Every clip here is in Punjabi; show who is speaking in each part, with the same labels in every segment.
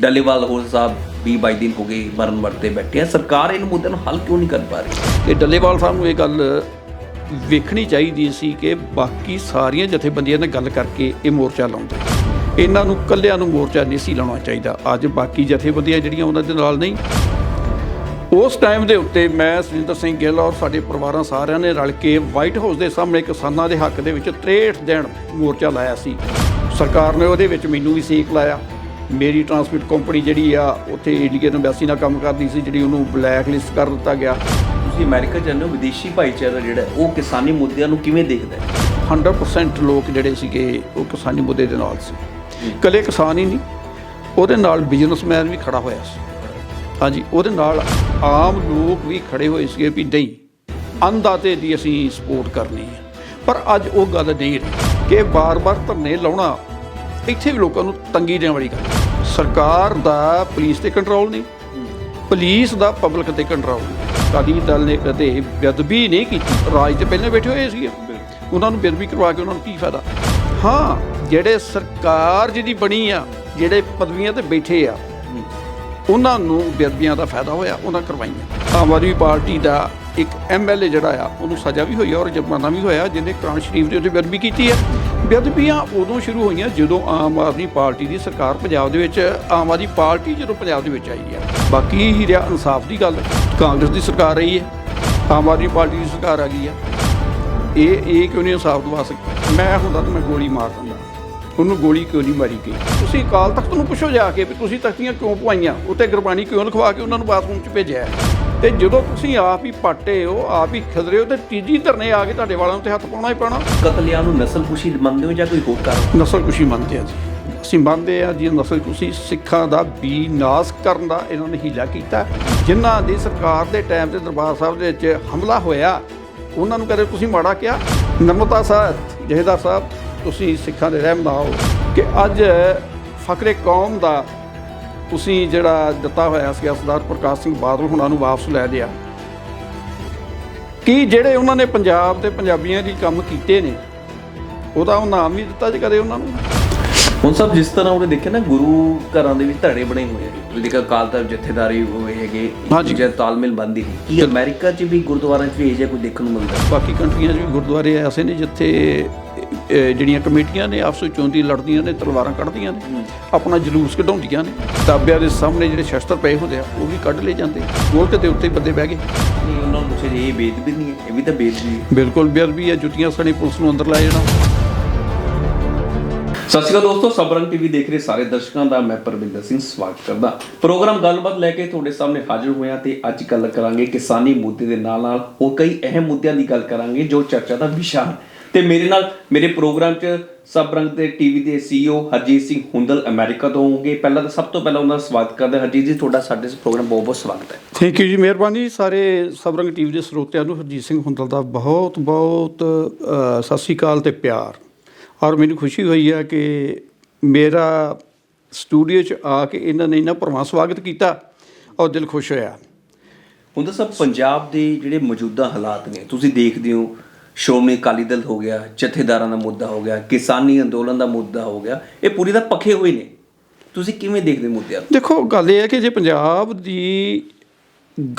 Speaker 1: ਡੱਲੇਵਾਲ ਹੋਰ ਸਾਹਿਬ 20 22 ਦਿਨ ਹੋ ਗਏ ਮਰਨ ਵਰਤੇ ਬੈਠੇ ਆ। ਸਰਕਾਰ ਇਹਨਾਂ ਮੁੱਦਿਆਂ ਨੂੰ ਹੱਲ ਕਿਉਂ ਨਹੀਂ ਕਰ ਪਾ ਰਹੀ?
Speaker 2: ਇਹ ਡੱਲੇਵਾਲ ਸਾਹਿਬ ਨੂੰ ਇਹ ਗੱਲ ਵੇਖਣੀ ਚਾਹੀਦੀ ਸੀ ਕਿ ਬਾਕੀ ਸਾਰੀਆਂ ਜਥੇਬੰਦੀਆਂ ਨਾਲ ਗੱਲ ਕਰਕੇ ਇਹ ਮੋਰਚਾ ਲਾਉਂਦੇ ਇਹਨਾਂ ਨੂੰ ਕੱਲਿਆਂ ਨੂੰ ਮੋਰਚਾ ਨਹੀਂ ਸੀ ਲਾਉਣਾ ਚਾਹੀਦਾ। ਅੱਜ ਬਾਕੀ ਜਥੇਬੰਦੀਆਂ ਜਿਹੜੀਆਂ ਉਹਨਾਂ ਦੇ ਨਾਲ ਨਹੀਂ। ਉਸ ਟਾਈਮ ਦੇ ਉੱਤੇ ਮੈਂ ਸੁਰਿੰਦਰ ਸਿੰਘ ਗਿੱਲ ਔਰ ਸਾਡੇ ਪਰਿਵਾਰਾਂ ਸਾਰਿਆਂ ਨੇ ਰਲ ਕੇ ਵਾਈਟ ਹਾਊਸ ਦੇ ਸਾਹਮਣੇ ਕਿਸਾਨਾਂ ਦੇ ਹੱਕ ਦੇ ਵਿੱਚ 63 ਦਿਨ ਮੋਰਚਾ ਲਾਇਆ ਸੀ। ਸਰਕਾਰ ਨੇ ਉਹਦੇ ਵਿੱਚ ਮੈਨੂੰ ਵੀ ਸੇਕ ਲਾਇਆ। ਮੇਰੀ ਟਰਾਂਸਪੋਰਟ ਕੰਪਨੀ ਜਿਹੜੀ ਆ ਉੱਥੇ ਇੰਡੀਅਨ ਐਮਬੈਸੀ ਨਾਲ ਕੰਮ ਕਰਦੀ ਸੀ ਜਿਹੜੀ ਉਹਨੂੰ ਬਲੈਕ ਲਿਸਟ ਕਰ ਦਿੱਤਾ ਗਿਆ।
Speaker 1: ਤੁਸੀਂ ਅਮਰੀਕਾ ਜਾਂਦੇ ਹੋ ਵਿਦੇਸ਼ੀ ਭਾਈਚਾਰਾ ਜਿਹੜਾ ਉਹ ਕਿਸਾਨੀ ਮੁੱਦਿਆਂ ਨੂੰ ਕਿਵੇਂ ਦੇਖਦਾ ਹੈ?
Speaker 2: 100% ਲੋਕ ਜਿਹੜੇ ਸੀਗੇ ਉਹ ਕਿਸਾਨੀ ਮੁੱਦੇ ਦੇ ਨਾਲ ਸੀ। ਇਕੱਲੇ ਕਿਸਾਨ ਹੀ ਨਹੀਂ ਉਹਦੇ ਨਾਲ ਬਿਜ਼ਨਸਮੈਨ ਵੀ ਖੜਾ ਹੋਇਆ ਸੀ। ਹਾਂਜੀ ਉਹਦੇ ਨਾਲ ਆਮ ਲੋਕ ਵੀ ਖੜੇ ਹੋਏ ਸੀਗੇ ਵੀ ਨਹੀਂ ਅੰਦਾਤੇ ਦੀ ਅਸੀਂ ਸਪੋਰਟ ਕਰਨੀ ਹੈ। ਪਰ ਅੱਜ ਉਹ ਗੱਲ ਨਹੀਂ ਕਿ ਬਾਰ-ਬਾਰ ਧਰਨੇ ਲਾਉਣਾ ਇੱਥੇ ਵੀ ਲੋਕਾਂ ਨੂੰ ਤੰਗੀ ਦੇਣ ਵਾਲੀ ਗੱਲ ਸਰਕਾਰ ਦਾ ਪੁਲਿਸ ਤੇ ਕੰਟਰੋਲ ਨਹੀਂ, ਪੁਲਿਸ ਦਾ ਪਬਲਿਕ ਤੇ ਕੰਟਰੋਲ ਨਹੀਂ। ਅਕਾਲੀ ਦਲ ਨੇ ਕਦੇ ਬੇਅਦਬੀ ਨਹੀਂ ਕੀਤੀ। ਰਾਜ ਤੇ ਪਹਿਲਾਂ ਬੈਠੇ ਹੋਏ ਸੀਗੇ। ਉਹਨਾਂ ਨੂੰ ਬੇਅਦਬੀ ਕਰਵਾ ਕੇ ਉਹਨਾਂ ਨੂੰ ਕੀ ਫਾਇਦਾ? ਹਾਂ, ਜਿਹੜੇ ਸਰਕਾਰ ਜਿਹਦੀ ਬਣੀ ਆ, ਜਿਹੜੇ ਪਦਵੀਆਂ ਤੇ ਬੈਠੇ ਆ, ਉਹਨਾਂ ਨੂੰ ਬੇਅਦਬੀਆਂ ਦਾ ਫਾਇਦਾ ਹੋਇਆ, ਉਹਨਾਂ ਕਰਵਾਈਆਂ। ਆਮ ਆਦਮੀ ਪਾਰਟੀ ਦਾ ਇੱਕ ਐਮਐਲਏ ਜਿਹੜਾ ਆ, ਉਹਨੂੰ ਸਜ਼ਾ ਵੀ ਹੋਈ ਆ ਔਰ ਜੁਰਮਾਨਾ ਵੀ ਹੋਇਆ, ਜਿਹਨੇ ਕੁਰਾਨ ਸ਼ਰੀਫ ਦੇ ਉੱਤੇ ਬੇਅਦਬੀ ਕੀਤੀ ਹੈ ਬੇਅਦਬੀਆਂ ਉਦੋਂ ਸ਼ੁਰੂ ਹੋਈਆਂ ਜਦੋਂ ਆਮ ਆਦਮੀ ਪਾਰਟੀ ਦੀ ਸਰਕਾਰ ਪੰਜਾਬ ਦੇ ਵਿੱਚ, ਆਮ ਆਦਮੀ ਪਾਰਟੀ ਜਦੋਂ ਪੰਜਾਬ ਦੇ ਵਿੱਚ ਆਈ ਹੈ। ਬਾਕੀ ਹੀ ਰਿਹਾ ਇਨਸਾਫ ਦੀ ਗੱਲ। ਕਾਂਗਰਸ ਦੀ ਸਰਕਾਰ ਰਹੀ ਹੈ। ਆਮ ਆਦਮੀ ਪਾਰਟੀ ਦੀ ਸਰਕਾਰ ਆ ਗਈ ਹੈ। ਇਹ ਇਹ ਕਿਉਂ ਨਹੀਂ ਇਨਸਾਫ ਦਵਾ ਸਕਦਾ ਮੈਂ ਹੁੰਦਾ ਤਾਂ ਮੈਂ ਗੋਲੀ ਮਾਰ ਦਿੰਦਾ। ਉਹਨੂੰ ਗੋਲੀ ਕਿਉਂ ਨਹੀਂ ਮਾਰੀ ਗਈ? ਤੁਸੀਂ ਅਕਾਲ ਤਖਤ ਨੂੰ ਪੁੱਛੋ ਜਾ ਕੇ ਵੀ ਤੁਸੀਂ ਤਖਤੀਆਂ ਕਿਉਂ ਪਵਾਈਆਂ? ਉੱਤੇ ਗੁਰਬਾਣੀ ਕਿਉਂ ਲਿਖਵਾ ਕੇ ਉਹਨਾਂ ਨੂੰ ਬਾਥਰੂਮ 'ਚ ਭੇਜਿਆ? ਤੇ ਜਦੋਂ ਤੁਸੀਂ ਆਪ ਹੀ ਪਾਟੇ ਹੋ ਆਪ ਹੀ ਖਿਲਰੇ ਹੋ ਤੇ ਤੀਜੀ ਧਰਨੇ ਆ ਕੇ ਤੁਹਾਡੇ ਵਾਲਾਂ ਤੇ ਹੱਥ ਪਾਉਣਾ ਹੀ ਪੈਣਾ।
Speaker 1: ਕਤਲਿਆਂ ਨੂੰ ਨਸਲਕੁਸ਼ੀ ਮੰਨਦੇ ਹੋ ਜਾਂ ਕੋਈ ਹੋਰ ਕਾਰਨ?
Speaker 2: ਨਸਲ ਕੁਸ਼ੀ ਮੰਨਦੇ ਆ ਜੀ। ਅਸੀਂ ਮੰਨਦੇ ਆ ਜੀ ਨਸਲ ਕੁਸ਼ੀ ਸਿੱਖਾਂ ਦਾ ਵੀ ਨਾਸ ਕਰਨ ਦਾ ਇਹਨਾਂ ਨੇ ਹੀਲਾ ਕੀਤਾ। ਜਿਨ੍ਹਾਂ ਦੀ ਸਰਕਾਰ ਦੇ ਟਾਈਮ ਤੇ ਦਰਬਾਰ ਸਾਹਿਬ ਦੇ ਵਿੱਚ ਹਮਲਾ ਹੋਇਆ ਉਹਨਾਂ ਨੂੰ ਕਦੇ ਤੁਸੀਂ ਮਾੜਾ ਕਿਹਾ? ਨਰਮਤਾ ਸਾਹਿਬ ਜਹੇਦਾਰ ਸਾਹਿਬ ਤੁਸੀਂ ਸਿੱਖਾਂ ਦੇ ਰਹਿਮ ਹੋ ਕਿ ਅੱਜ ਫਕਰੇ ਕੌਮ ਦਾ ਤੁਸੀਂ ਜਿਹੜਾ ਦਿੱਤਾ ਹੋਇਆ ਸੀ ਸਰਦਾਰ ਪ੍ਰਕਾਸ਼ ਸਿੰਘ ਬਾਦਲ ਹੁਣਾਂ ਨੂੰ ਵਾਪਸ ਲੈ ਲਿਆ ਕੀ ਜਿਹੜੇ ਉਹਨਾਂ ਨੇ ਪੰਜਾਬ ਤੇ ਪੰਜਾਬੀਆਂ ਲਈ ਕੰਮ ਕੀਤੇ ਨੇ ਉਹਦਾ ਉਹ ਨਾਮ ਵੀ ਦਿੱਤਾ ਜੇ ਕਦੇ ਉਹਨਾਂ ਨੂੰ
Speaker 1: ਹੁਣ ਸਭ ਜਿਸ ਤਰ੍ਹਾਂ ਉਹਨੇ ਦੇਖਿਆ ਨਾ ਗੁਰੂ ਘਰਾਂ ਦੇ ਵਿੱਚ ਧੜੇ ਬਣੇ ਹੋਏ ਆ ਦੇਖਿਆ ਅਕਾਲ ਤਖਤ ਜਥੇਦਾਰੀ ਹੋਏ ਹੈਗੇ। ਜੇ ਤਾਲਮੇਲ ਬੰਦੀ ਨਹੀਂ ਕੀ ਅਮਰੀਕਾ 'ਚ ਵੀ ਗੁਰਦੁਆਰਿਆਂ 'ਚ ਵੀ ਇਹ ਜਿਹਾ ਕੋਈ ਦੇਖਣ ਨੂੰ ਮਿਲਦਾ ਹੈ?
Speaker 2: ਬਾਕੀ ਕੰਟਰੀਆਂ 'ਚ ਵੀ ਗੁਰਦੁਆਰੇ ਐਸੇ ਨੇ ਜਿੱਥੇ ਜਿਹੜੀਆਂ ਕਮੇਟੀਆਂ ਨੇ ਆਪਸ ਵਿੱਚ ਚੋਂਦੀ ਲੜਦੀਆਂ ਨੇ ਤਲਵਾਰਾਂ ਕੱਢਦੀਆਂ ਨੇ ਆਪਣਾ ਜਲੂਸ ਕਢਾਉਂਦੀਆਂ ਨੇ। ਤਾਬਿਆਂ ਦੇ ਸਾਹਮਣੇ ਜਿਹੜੇ ਸ਼ਸਤਰ ਪਏ ਹੁੰਦੇ ਆ ਉਹ ਵੀ ਕੱਢ ਲਏ ਜਾਂਦੇ। ਗੋਲਕ ਦੇ ਉੱਤੇ ਬੰਦੇ ਬਹਿ ਗਏ।
Speaker 1: ਨਹੀਂ ਉਹਨਾਂ ਨੂੰ ਪੁੱਛੇ ਇਹ ਵੀ ਨਹੀਂ ਹੈ ਇਹ ਵੀ ਤਾਂ ਹੈ।
Speaker 2: ਬਿਲਕੁਲ ਬੇਅਦਬੀ ਹੈ। ਜੁੱਤੀਆਂ ਸਣੇ ਪੁਲਿਸ ਨੂੰ ਅੰਦਰ ਲਾਇਆ ਜਾਣਾ।
Speaker 1: ਸਤਿ ਸ਼੍ਰੀ ਅਕਾਲ ਦੋਸਤੋ ਸਬਰੰਗ ਟੀਵੀ ਦੇਖ ਰਹੇ ਸਾਰੇ ਦਰਸ਼ਕਾਂ ਦਾ ਮੈਂ ਪਰਵਿੰਦਰ ਸਿੰਘ ਸਵਾਗਤ ਕਰਦਾ। ਪ੍ਰੋਗਰਾਮ ਗੱਲਬਾਤ ਲੈ ਕੇ ਤੁਹਾਡੇ ਸਾਹਮਣੇ ਹਾਜ਼ਰ ਹੋਇਆ ਤੇ ਅੱਜ ਗੱਲ ਕਰਾਂਗੇ ਕਿਸਾਨੀ ਮੁੱਦੇ ਦੇ ਨਾਲ ਨਾਲ ਹੋਰ ਕਈ ਅਹਿਮ ਮੁੱਦਿਆਂ ਦੀ ਗੱਲ ਕਰਾਂਗੇ ਜੋ ਚਰਚਾ ਦਾ ਵਿਸ਼ਾ ਹੈ। ਤੇ ਮੇਰੇ ਨਾਲ ਮੇਰੇ ਪ੍ਰੋਗਰਾਮ 'ਚ ਸਬਰੰਗ ਦੇ ਟੀਵੀ ਦੇ ਸੀਈਓ ਹਰਜੀਤ ਸਿੰਘ ਹੁੰਦਲ ਅਮਰੀਕਾ ਤੋਂ ਹੋਣਗੇ। ਪਹਿਲਾਂ ਤਾਂ ਸਭ ਤੋਂ ਪਹਿਲਾਂ ਉਹਨਾਂ ਦਾ ਸਵਾਗਤ ਕਰਦੇ। ਹਰਜੀਤ ਜੀ ਤੁਹਾਡਾ ਸਾਡੇ ਇਸ ਪ੍ਰੋਗਰਾਮ ਬਹੁਤ ਬਹੁਤ ਸਵਾਗਤ ਹੈ।
Speaker 2: ਥੈਂਕ ਯੂ ਜੀ ਮਿਹਰਬਾਨੀ। ਸਾਰੇ ਸਬਰੰਗ ਟੀਵੀ ਦੇ ਸਰੋਤਿਆਂ ਨੂੰ ਹਰਜੀਤ ਸਿੰਘ ਹੁੰਦਲ ਦਾ ਬਹੁਤ ਬਹੁਤ ਸਤਿ ਸ਼੍ਰੀ ਅਕਾਲ ਤੇ ਪਿਆਰ। ਔਰ ਮੈਨੂੰ ਖੁਸ਼ੀ ਹੋਈ ਹੈ ਕਿ ਮੇਰਾ ਸਟੂਡੀਓ 'ਚ ਆ ਕੇ ਇਹਨਾਂ ਨੇ ਇੰਨਾ ਭਰਵਾਂ ਸਵਾਗਤ ਕੀਤਾ ਔਰ ਦਿਲ ਖੁਸ਼ ਹੋਇਆ।
Speaker 1: ਤਾਂ ਸਭ ਪੰਜਾਬ ਦੇ ਜਿਹੜੇ ਮੌਜੂਦਾ ਹਾਲਾਤ ਨੇ ਤੁਸੀਂ ਦੇਖਦੇ ਹੋ ਸ਼੍ਰੋਮਣੀ ਅਕਾਲੀ ਦਲ ਹੋ ਗਿਆ, ਜਥੇਦਾਰਾਂ ਦਾ ਮੁੱਦਾ ਹੋ ਗਿਆ, ਕਿਸਾਨੀ ਅੰਦੋਲਨ ਦਾ ਮੁੱਦਾ ਹੋ ਗਿਆ, ਇਹ ਪੂਰੀ ਦਾ ਪੱਖੇ ਹੋਏ ਨੇ। ਤੁਸੀਂ ਕਿਵੇਂ ਦੇਖਦੇ ਮੁੱਦਿਆਂ
Speaker 2: ਦੇਖੋ, ਗੱਲ ਇਹ ਹੈ ਕਿ ਜੇ ਪੰਜਾਬ ਦੀ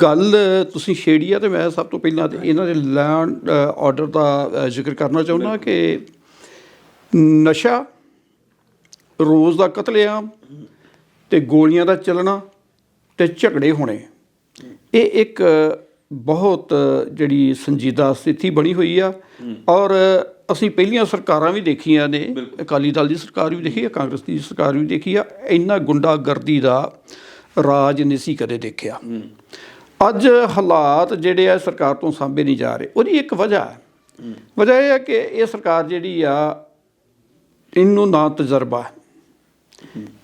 Speaker 2: ਗੱਲ ਤੁਸੀਂ ਛੇੜੀ ਆ, ਤੇ ਮੈਂ ਸਭ ਤੋਂ ਪਹਿਲਾਂ ਤੇ ਇਹਨਾਂ ਦੇ ਲੈਂਡ ਆਰਡਰ ਦਾ ਜ਼ਿਕਰ ਕਰਨਾ ਚਾਹੁੰਦਾ ਕਿ ਨਸ਼ਾ, ਰੋਜ਼ ਦਾ ਕਤਲੇਆਮ ਤੇ ਗੋਲੀਆਂ ਦਾ ਚੱਲਣਾ ਤੇ ਝਗੜੇ ਹੋਣੇ। ਇਹ ਇੱਕ ਬਹੁਤ ਜਿਹੜੀ ਸੰਜੀਦਾ ਸਥਿਤੀ ਬਣੀ ਹੋਈ ਆ। ਔਰ ਅਸੀਂ ਪਹਿਲੀਆਂ ਸਰਕਾਰਾਂ ਵੀ ਦੇਖੀਆਂ ਨੇ ਅਕਾਲੀ ਦਲ ਦੀ ਸਰਕਾਰ ਵੀ ਦੇਖੀ ਆ ਕਾਂਗਰਸ ਦੀ ਸਰਕਾਰ ਵੀ ਦੇਖੀ ਆ। ਇੰਨਾ ਗੁੰਡਾਗਰਦੀ ਦਾ ਰਾਜ ਨਹੀਂ ਸੀ ਕਦੇ ਦੇਖਿਆ। ਅੱਜ ਹਾਲਾਤ ਜਿਹੜੇ ਆ ਸਰਕਾਰ ਤੋਂ ਸਾਂਭੇ ਨਹੀਂ ਜਾ ਰਹੇ। ਉਹਦੀ ਇੱਕ ਵਜ੍ਹਾ ਹੈ। ਵਜ੍ਹਾ ਇਹ ਹੈ ਕਿ ਇਹ ਸਰਕਾਰ ਜਿਹੜੀ ਆ ਇਹਨੂੰ ਨਾ ਤਜਰਬਾ ਹੈ।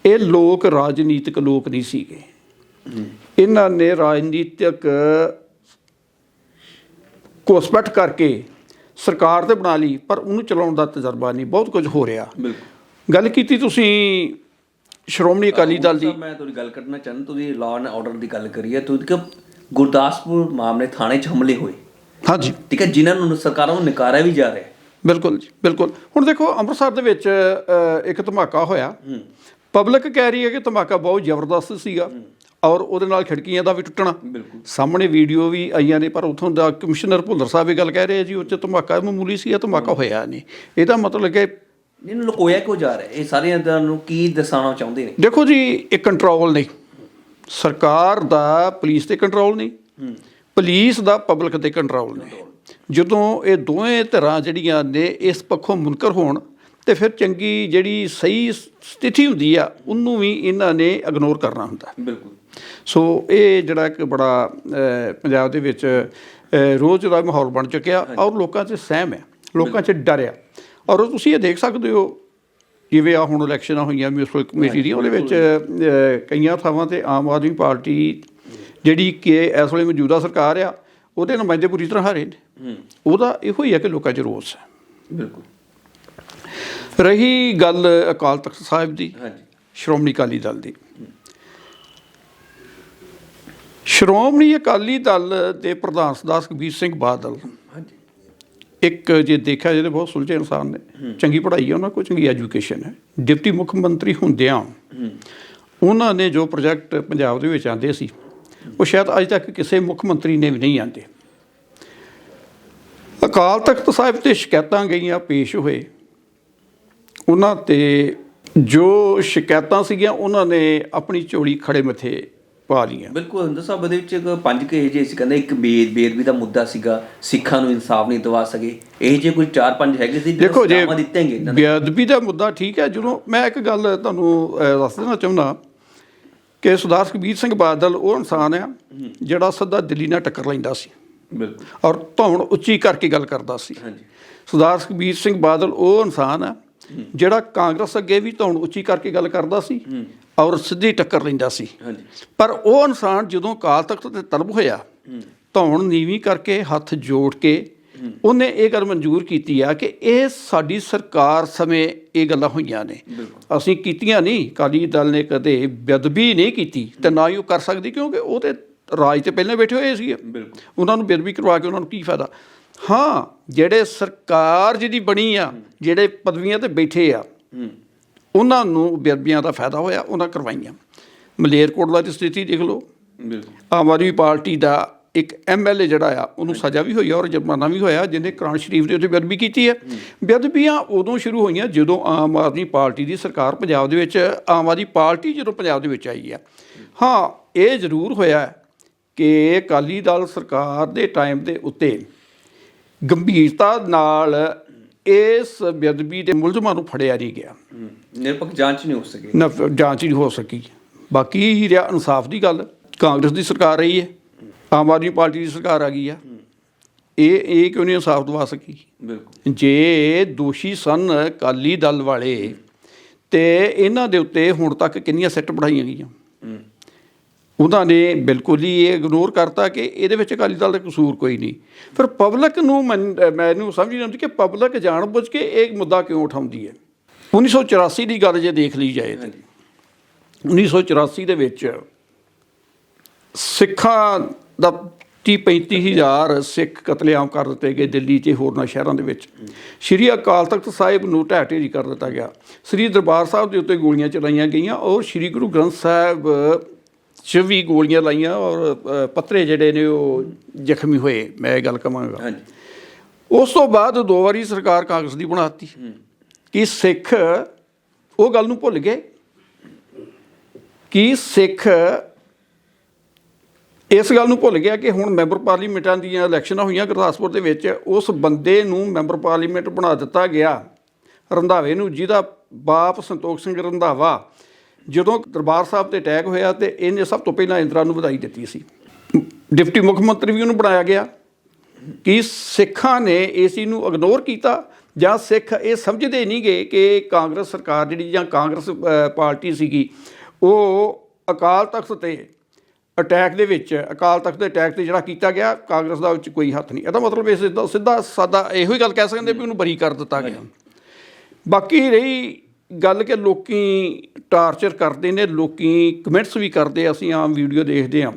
Speaker 2: ਇਹ ਲੋਕ ਰਾਜਨੀਤਿਕ ਲੋਕ ਨਹੀਂ ਸੀਗੇ। ਇਹਨਾਂ ਨੇ ਰਾਜਨੀਤਿਕ ਕੋਸਪਟ ਕਰਕੇ ਸਰਕਾਰ ਤੇ ਬਣਾ ਲਈ ਪਰ ਉਹਨੂੰ ਚਲਾਉਣ ਦਾ ਤਜਰਬਾ ਨਹੀਂ ਬਹੁਤ ਕੁਝ ਹੋ ਰਿਹਾ।
Speaker 1: ਬਿਲਕੁਲ।
Speaker 2: ਗੱਲ ਕੀਤੀ ਤੁਸੀਂ ਸ਼੍ਰੋਮਣੀ ਅਕਾਲੀ ਦਲ ਦੀ?
Speaker 1: ਮੈਂ ਤੁਹਾਡੀ ਗੱਲ ਕਰਨਾ ਚਾਹੁੰਦਾ ਤੁਸੀਂ ਲਾਅ ਐਂਡ ਆਰਡਰ ਦੀ ਗੱਲ ਕਰੀ ਹੈ ਤੁਸੀਂ ਕਿ ਗੁਰਦਾਸਪੁਰ ਮਾਮਲੇ ਥਾਣੇ 'ਚ ਹਮਲੇ ਹੋਏ।
Speaker 2: ਹਾਂਜੀ।
Speaker 1: ਠੀਕ ਹੈ ਜਿਨ੍ਹਾਂ ਨੂੰ ਸਰਕਾਰਾਂ ਨੂੰ ਨਕਾਰਿਆ ਵੀ ਜਾ ਰਿਹਾ
Speaker 2: ਬਿਲਕੁਲ ਜੀ ਬਿਲਕੁਲ। ਹੁਣ ਦੇਖੋ ਅੰਮ੍ਰਿਤਸਰ ਦੇ ਵਿੱਚ ਇੱਕ ਧਮਾਕਾ ਹੋਇਆ। ਪਬਲਿਕ ਕਹਿ ਰਹੀ ਹੈ ਕਿ ਧਮਾਕਾ ਬਹੁਤ ਜ਼ਬਰਦਸਤ ਸੀਗਾ। ਔਰ ਉਹਦੇ ਨਾਲ ਖਿੜਕੀਆਂ ਦਾ ਵੀ ਟੁੱਟਣਾ। ਸਾਹਮਣੇ ਵੀਡੀਓ ਵੀ ਆਈਆਂ ਨੇ ਪਰ ਉਥੋਂ ਦਾ ਕਮਿਸ਼ਨਰ ਭੁੱਲਰ ਸਾਹਿਬ ਇਹ ਗੱਲ ਕਹਿ ਰਹੇ ਆ ਜੀ ਉਹ 'ਚ ਧਮਾਕਾ ਮਾਮੂਲੀ ਸੀ ਇਹ ਧਮਾਕਾ ਹੋਇਆ ਨਹੀਂ। ਇਹਦਾ ਮਤਲਬ ਕਿ
Speaker 1: ਇਹਨੂੰ ਲੁਕੋਇਆ ਕਿਉਂ ਜਾ ਰਿਹਾ? ਇਹ ਸਾਰਿਆਂ ਦਾ ਨੂੰ ਕੀ ਦਸਾਉਣਾ ਚਾਹੁੰਦੇ ਨੇ?
Speaker 2: ਦੇਖੋ ਜੀ ਇਹ ਕੰਟਰੋਲ ਨਹੀਂ। ਸਰਕਾਰ ਦਾ ਪੁਲਿਸ ਤੇ ਕੰਟਰੋਲ ਨਹੀਂ। ਪੁਲਿਸ ਦਾ ਪਬਲਿਕ ਤੇ ਕੰਟਰੋਲ ਨਹੀਂ। ਜਦੋਂ ਇਹ ਦੋਵੇਂ ਧਿਰਾਂ ਜਿਹੜੀਆਂ ਨੇ ਇਸ ਪੱਖੋਂ ਮੁਨਕਰ ਹੋਣ ਤੇ ਫਿਰ ਚੰਗੀ ਜਿਹੜੀ ਸਹੀ ਸਥਿਤੀ ਹੁੰਦੀ ਆ ਉਹਨੂੰ ਵੀ ਇਹਨਾਂ ਨੇ ਇਗਨੋਰ ਕਰਨਾ ਹੁੰਦਾ।
Speaker 3: ਬਿਲਕੁਲ।
Speaker 2: ਸੋ ਇਹ ਜਿਹੜਾ ਇੱਕ ਬੜਾ ਪੰਜਾਬ ਦੇ ਵਿੱਚ ਰੋਜ਼ ਦਾ ਮਾਹੌਲ ਬਣ ਚੁੱਕਿਆ ਔਰ ਲੋਕਾਂ 'ਚ ਸਹਿਮ ਹੈ। ਲੋਕਾਂ 'ਚ ਡਰ ਆ। ਔਰ ਤੁਸੀਂ ਇਹ ਦੇਖ ਸਕਦੇ ਹੋ ਜਿਵੇਂ ਆ ਹੁਣ ਇਲੈਕਸ਼ਨਾਂ ਹੋਈਆਂ ਮਿਊਨਿਸਪਲ ਕਮੇਟੀ ਦੀਆਂ ਉਹਦੇ ਵਿੱਚ ਕਈਆਂ ਥਾਵਾਂ ਤੇ ਆਮ ਆਦਮੀ ਪਾਰਟੀ ਜਿਹੜੀ ਕਿ ਇਸ ਵੇਲੇ ਮੌਜੂਦਾ ਸਰਕਾਰ ਆ ਉਹਦੇ ਨੁਮਾਇੰਦੇ ਪੂਰੀ ਤਰ੍ਹਾਂ ਹਾਰੇ ਨੇ। ਉਹਦਾ ਇਹੋ ਹੀ ਹੈ ਕਿ ਲੋਕਾਂ 'ਚ ਰੋਸ ਹੈ।
Speaker 3: ਬਿਲਕੁਲ।
Speaker 2: ਰਹੀ ਗੱਲ ਅਕਾਲ ਤਖਤ ਸਾਹਿਬ ਦੀ
Speaker 3: ਹਾਂਜੀ।
Speaker 2: ਸ਼੍ਰੋਮਣੀ ਅਕਾਲੀ ਦਲ ਦੀ। ਸ਼੍ਰੋਮਣੀ ਅਕਾਲੀ ਦਲ ਦੇ ਪ੍ਰਧਾਨ ਸਰਦਾਰ ਸੁਖਬੀਰ ਸਿੰਘ ਬਾਦਲ
Speaker 3: ਹਾਂਜੀ।
Speaker 2: ਇੱਕ ਜੇ ਦੇਖਿਆ ਜਿਹਦੇ ਬਹੁਤ ਸੁਲਝੇ ਇਨਸਾਨ ਨੇ। ਚੰਗੀ ਪੜ੍ਹਾਈ ਹੈ ਉਹਨਾਂ ਕੋਲ ਚੰਗੀ ਐਜੂਕੇਸ਼ਨ ਹੈ। ਡਿਪਟੀ ਮੁੱਖ ਮੰਤਰੀ ਹੁੰਦਿਆਂ ਉਹਨਾਂ ਨੇ ਜੋ ਪ੍ਰੋਜੈਕਟ ਪੰਜਾਬ ਦੇ ਵਿੱਚ ਆਂਦੇ ਸੀ ਉਹ ਸ਼ਾਇਦ ਅੱਜ ਤੱਕ ਕਿਸੇ ਮੁੱਖ ਮੰਤਰੀ ਨੇ ਵੀ ਨਹੀਂ ਆਂਦੇ ਅਕਾਲ ਤਖਤ ਸਾਹਿਬ ਤੇ ਸ਼ਿਕਾਇਤਾਂ ਗਈਆਂ ਪੇਸ਼ ਹੋਏ। ਉਹਨਾਂ ਤੇ ਜੋ ਸ਼ਿਕਾਇਤਾਂ ਸੀਗੀਆਂ ਉਹਨਾਂ ਨੇ ਆਪਣੀ ਝੋਲੀ ਖੜੇ ਮੱਥੇ ਪਾ ਲਈਆਂ।
Speaker 1: ਬਿਲਕੁਲ ਹੰਦਰ ਸਾਹਿਬ ਦੇ ਵਿੱਚ ਇੱਕ ਪੰਜ ਕੇ ਜੇ ਸੀ ਕਹਿੰਦੇ ਇੱਕ ਬੇਦ ਬੇਦਬੀ ਦਾ ਮੁੱਦਾ ਸੀਗਾ ਸਿੱਖਾਂ ਨੂੰ ਇਨਸਾਫ ਨਹੀਂ ਦਿਵਾ ਸਕੇ। ਇਹ ਜੇ ਕੋਈ ਚਾਰ ਪੰਜ ਹੈਗੇ ਸੀ
Speaker 2: ਦੇਖੋ ਜੇ
Speaker 1: ਦਿੱਤੇਗੇ
Speaker 2: ਬੇਅਦਬੀ ਦਾ ਮੁੱਦਾ ਠੀਕ ਹੈ ਜਦੋਂ ਮੈਂ ਇੱਕ ਗੱਲ ਤੁਹਾਨੂੰ ਦੱਸ ਦੇਣਾ ਚਾਹੁੰਦਾ ਕਿ ਸਰਦਾਰ ਸੁਖਬੀਰ ਸਿੰਘ ਬਾਦਲ ਉਹ ਇਨਸਾਨ ਆ ਜਿਹੜਾ ਸਿੱਧਾ ਦਿੱਲੀ ਨਾਲ ਟੱਕਰ ਲੈਂਦਾ ਸੀ।
Speaker 3: ਬਿਲਕੁਲ।
Speaker 2: ਔਰ ਧੌਣ ਉੱਚੀ ਕਰਕੇ ਗੱਲ ਕਰਦਾ ਸੀ।
Speaker 3: ਹਾਂਜੀ।
Speaker 2: ਸਰਦਾਰ ਸੁਖਬੀਰ ਸਿੰਘ ਬਾਦਲ ਉਹ ਇਨਸਾਨ ਆ ਜਿਹੜਾ ਕਾਂਗਰਸ ਅੱਗੇ ਵੀ ਧੌਣ ਉੱਚੀ ਕਰਕੇ ਗੱਲ ਕਰਦਾ ਸੀ ਔਰ ਸਿੱਧੀ ਟੱਕਰ ਲੈਂਦਾ ਸੀ। ਪਰ ਉਹ ਇਨਸਾਨ ਜਦੋਂ ਅਕਾਲ ਤਖਤ ਤੇ ਤਲਬ ਹੋਇਆ ਧੌਣ ਨੀਵੀਂ ਕਰਕੇ ਹੱਥ ਜੋੜ ਕੇ ਉਹਨੇ ਇਹ ਗੱਲ ਮਨਜ਼ੂਰ ਕੀਤੀ ਆ ਕਿ ਇਹ ਸਾਡੀ ਸਰਕਾਰ ਸਮੇਂ ਇਹ ਗੱਲਾਂ ਹੋਈਆਂ ਨੇ। ਅਸੀਂ ਕੀਤੀਆਂ ਨਹੀਂ ਅਕਾਲੀ ਦਲ ਨੇ ਕਦੇ ਬੇਅਦਬੀ ਨਹੀਂ ਕੀਤੀ ਤੇ ਨਾ ਹੀ ਉਹ ਕਰ ਸਕਦੀ ਕਿਉਂਕਿ ਉਹ ਤੇ ਰਾਜ ਤੇ ਪਹਿਲਾਂ ਬੈਠੇ ਹੋਏ ਸੀ ਉਹਨਾਂ ਨੂੰ ਬੇਅਦਬੀ ਕਰਵਾ ਕੇ ਉਹਨਾਂ ਨੂੰ ਕੀ ਫਾਇਦਾ? ਹਾਂ ਜਿਹੜੇ ਸਰਕਾਰ ਜਿਹਦੀ ਬਣੀ ਆ ਜਿਹੜੇ ਪਦਵੀਆਂ ਤੇ ਬੈਠੇ ਆ ਉਹਨਾਂ ਨੂੰ ਬੇਅਦਬੀਆਂ ਦਾ ਫਾਇਦਾ ਹੋਇਆ ਉਹਨਾਂ ਕਰਵਾਈਆਂ। ਮਲੇਰਕੋਟਲਾ ਦੀ ਸਥਿਤੀ ਦੇਖ ਲਓ। ਆਮ ਆਦਮੀ ਪਾਰਟੀ ਦਾ ਇੱਕ ਐਮਐਲਏ ਜਿਹੜਾ ਆ ਉਹਨੂੰ ਸਜ਼ਾ ਵੀ ਹੋਈ ਆ ਔਰ ਜੁਰਮਾਨਾ ਵੀ ਹੋਇਆ ਜਿਹਨੇ ਕੁਰਾਨ ਸ਼ਰੀਫ ਦੇ ਉੱਤੇ ਬੇਅਦਬੀ ਕੀਤੀ ਹੈ। ਬੇਅਦਬੀਆਂ ਉਦੋਂ ਸ਼ੁਰੂ ਹੋਈਆਂ ਜਦੋਂ ਆਮ ਆਦਮੀ ਪਾਰਟੀ ਦੀ ਸਰਕਾਰ ਪੰਜਾਬ ਦੇ ਵਿੱਚ ਆਮ ਆਦਮੀ ਪਾਰਟੀ ਜਦੋਂ ਪੰਜਾਬ ਦੇ ਵਿੱਚ ਆਈ ਆ। ਹਾਂ ਇਹ ਜ਼ਰੂਰ ਹੋਇਆ ਕਿ ਅਕਾਲੀ ਦਲ ਸਰਕਾਰ ਦੇ ਟਾਈਮ ਦੇ ਉੱਤੇ ਗੰਭੀਰਤਾ ਨਾਲ ਇਸ ਬੇਅਦਬੀ ਦੇ ਮੁਲਜ਼ਮਾਂ ਨੂੰ ਫੜਿਆ ਨਹੀਂ ਗਿਆ।
Speaker 3: ਨਿਰਪੱਖ ਜਾਂਚ ਨਹੀਂ ਹੋ ਸਕੇ।
Speaker 2: ਨਾ ਜਾਂਚ ਨਹੀਂ ਹੋ ਸਕੀ। ਬਾਕੀ ਹੀ ਰਿਹਾ ਇਨਸਾਫ ਦੀ ਗੱਲ। ਕਾਂਗਰਸ ਦੀ ਸਰਕਾਰ ਰਹੀ ਹੈ। ਆਮ ਆਦਮੀ ਪਾਰਟੀ ਦੀ ਸਰਕਾਰ ਆ ਗਈ ਆ। ਇਹ ਇਹ ਕਿਉਂ ਨਹੀਂ ਇਨਸਾਫ ਦਵਾ ਸਕੀ?
Speaker 3: ਬਿਲਕੁਲ।
Speaker 2: ਜੇ ਦੋਸ਼ੀ ਸਨ ਅਕਾਲੀ ਦਲ ਵਾਲੇ ਤੇ ਇਹਨਾਂ ਦੇ ਉੱਤੇ ਹੁਣ ਤੱਕ ਕਿੰਨੀਆਂ ਸੈੱਟ ਪੜਾਈਆਂ ਗਈਆਂ? ਉਹਨਾਂ ਨੇ ਬਿਲਕੁਲ ਹੀ ਇਹ ਇਗਨੋਰ ਕਰਤਾ ਕਿ ਇਹਦੇ ਵਿੱਚ ਅਕਾਲੀ ਦਲ ਦਾ ਕਸੂਰ ਕੋਈ ਨਹੀਂ। ਫਿਰ ਪਬਲਿਕ ਨੂੰ ਮਨ- ਮੈਨੂੰ ਸਮਝ ਨਹੀਂ ਆਉਂਦੀ ਕਿ ਪਬਲਿਕ ਜਾਣਬੁੱਝ ਕੇ ਇਹ ਮੁੱਦਾ ਕਿਉਂ ਉਠਾਉਂਦੀ ਹੈ? 1984 ਦੀ ਗੱਲ ਜੇ ਦੇਖ ਲਈ ਜਾਏ ਤਾਂ 1984 ਦੇ ਵਿੱਚ ਸਿੱਖਾਂ ਦਾ 30 35 ਹਜ਼ਾਰ ਸਿੱਖ ਕਤਲੇਆਮ ਕਰ ਦਿੱਤੇ ਗਏ ਦਿੱਲੀ 'ਚ ਹੋਰਨਾਂ ਸ਼ਹਿਰਾਂ ਦੇ ਵਿੱਚ। ਸ਼੍ਰੀ ਅਕਾਲ ਤਖਤ ਸਾਹਿਬ ਨੂੰ ਢਹਿ ਢੇਰੀ ਕਰ ਦਿੱਤਾ ਗਿਆ। ਸ੍ਰੀ ਦਰਬਾਰ ਸਾਹਿਬ ਦੇ ਉੱਤੇ ਗੋਲੀਆਂ ਚਲਾਈਆਂ ਗਈਆਂ ਔਰ ਸ਼੍ਰੀ ਗੁਰੂ ਗ੍ਰੰਥ ਸਾਹਿਬ 'ਚ ਵੀ ਗੋਲੀਆਂ ਲਾਈਆਂ ਔਰ ਪੱਤਰੇ ਜਿਹੜੇ ਨੇ ਉਹ ਜ਼ਖਮੀ ਹੋਏ ਮੈਂ ਇਹ ਗੱਲ ਕਹਾਂਗਾ
Speaker 3: ਹਾਂਜੀ।
Speaker 2: ਉਸ ਤੋਂ ਬਾਅਦ ਦੋ ਵਾਰੀ ਸਰਕਾਰ ਕਾਂਗਰਸ ਦੀ ਬਣਾਤੀ ਕਿ ਸਿੱਖ ਉਹ ਗੱਲ ਨੂੰ ਭੁੱਲ ਗਏ? ਕਿ ਸਿੱਖ ਇਸ ਗੱਲ ਨੂੰ ਭੁੱਲ ਗਿਆ ਕਿ ਹੁਣ ਮੈਂਬਰ ਪਾਰਲੀਮੈਂਟਾਂ ਦੀਆਂ ਇਲੈਕਸ਼ਨਾਂ ਹੋਈਆਂ ਗੁਰਦਾਸਪੁਰ ਦੇ ਵਿੱਚ ਉਸ ਬੰਦੇ ਨੂੰ ਮੈਂਬਰ ਪਾਰਲੀਮੈਂਟ ਬਣਾ ਦਿੱਤਾ ਗਿਆ। ਰੰਧਾਵੇ ਨੂੰ ਜਿਹਦਾ ਬਾਪ ਸੰਤੋਖ ਸਿੰਘ ਰੰਧਾਵਾ ਜਦੋਂ ਦਰਬਾਰ ਸਾਹਿਬ ਤੇ ਅਟੈਕ ਹੋਇਆ ਤੇ ਇਹਨੇ ਸਭ ਤੋਂ ਪਹਿਲਾਂ ਇੰਦਰਾ ਨੂੰ ਵਧਾਈ ਦਿੱਤੀ ਸੀ। ਡਿਪਟੀ ਮੁੱਖ ਮੰਤਰੀ ਵੀ ਉਹਨੂੰ ਬਣਾਇਆ ਗਿਆ ਕਿ ਸਿੱਖਾਂ ਨੇ ਇਸ ਚੀਜ਼ ਨੂੰ ਇਗਨੋਰ ਕੀਤਾ ਜਾਂ ਸਿੱਖ ਇਹ ਸਮਝਦੇ ਨਹੀਂ ਗਏ ਕਿ ਕਾਂਗਰਸ ਸਰਕਾਰ ਜਿਹੜੀ ਜਾਂ ਕਾਂਗਰਸ ਪਾਰਟੀ ਸੀਗੀ ਉਹ ਅਕਾਲ ਤਖਤ ਤੇ ਅਟੈਕ ਦੇ ਵਿੱਚ ਅਕਾਲ ਤਖਤ ਦੇ ਅਟੈਕ ਤੇ ਜਿਹੜਾ ਕੀਤਾ ਗਿਆ ਕਾਂਗਰਸ ਦਾ ਵਿੱਚ ਕੋਈ ਹੱਥ ਨਹੀਂ। ਇਹਦਾ ਮਤਲਬ ਇਹ ਸਿੱਧਾ ਸਿੱਧਾ ਸਾਦਾ ਇਹੋ ਹੀ ਗੱਲ ਕਹਿ ਸਕਦੇ ਵੀ ਉਹਨੂੰ ਬਰੀ ਕਰ ਦਿੱਤਾ ਗਿਆ। ਬਾਕੀ ਰਹੀ ਗੱਲ ਕਿ ਲੋਕੀ ਟਾਰਚਰ ਕਰਦੇ ਨੇ ਲੋਕੀ ਕਮੈਂਟਸ ਵੀ ਕਰਦੇ ਅਸੀਂ ਆਮ ਵੀਡੀਓ ਦੇਖਦੇ ਆ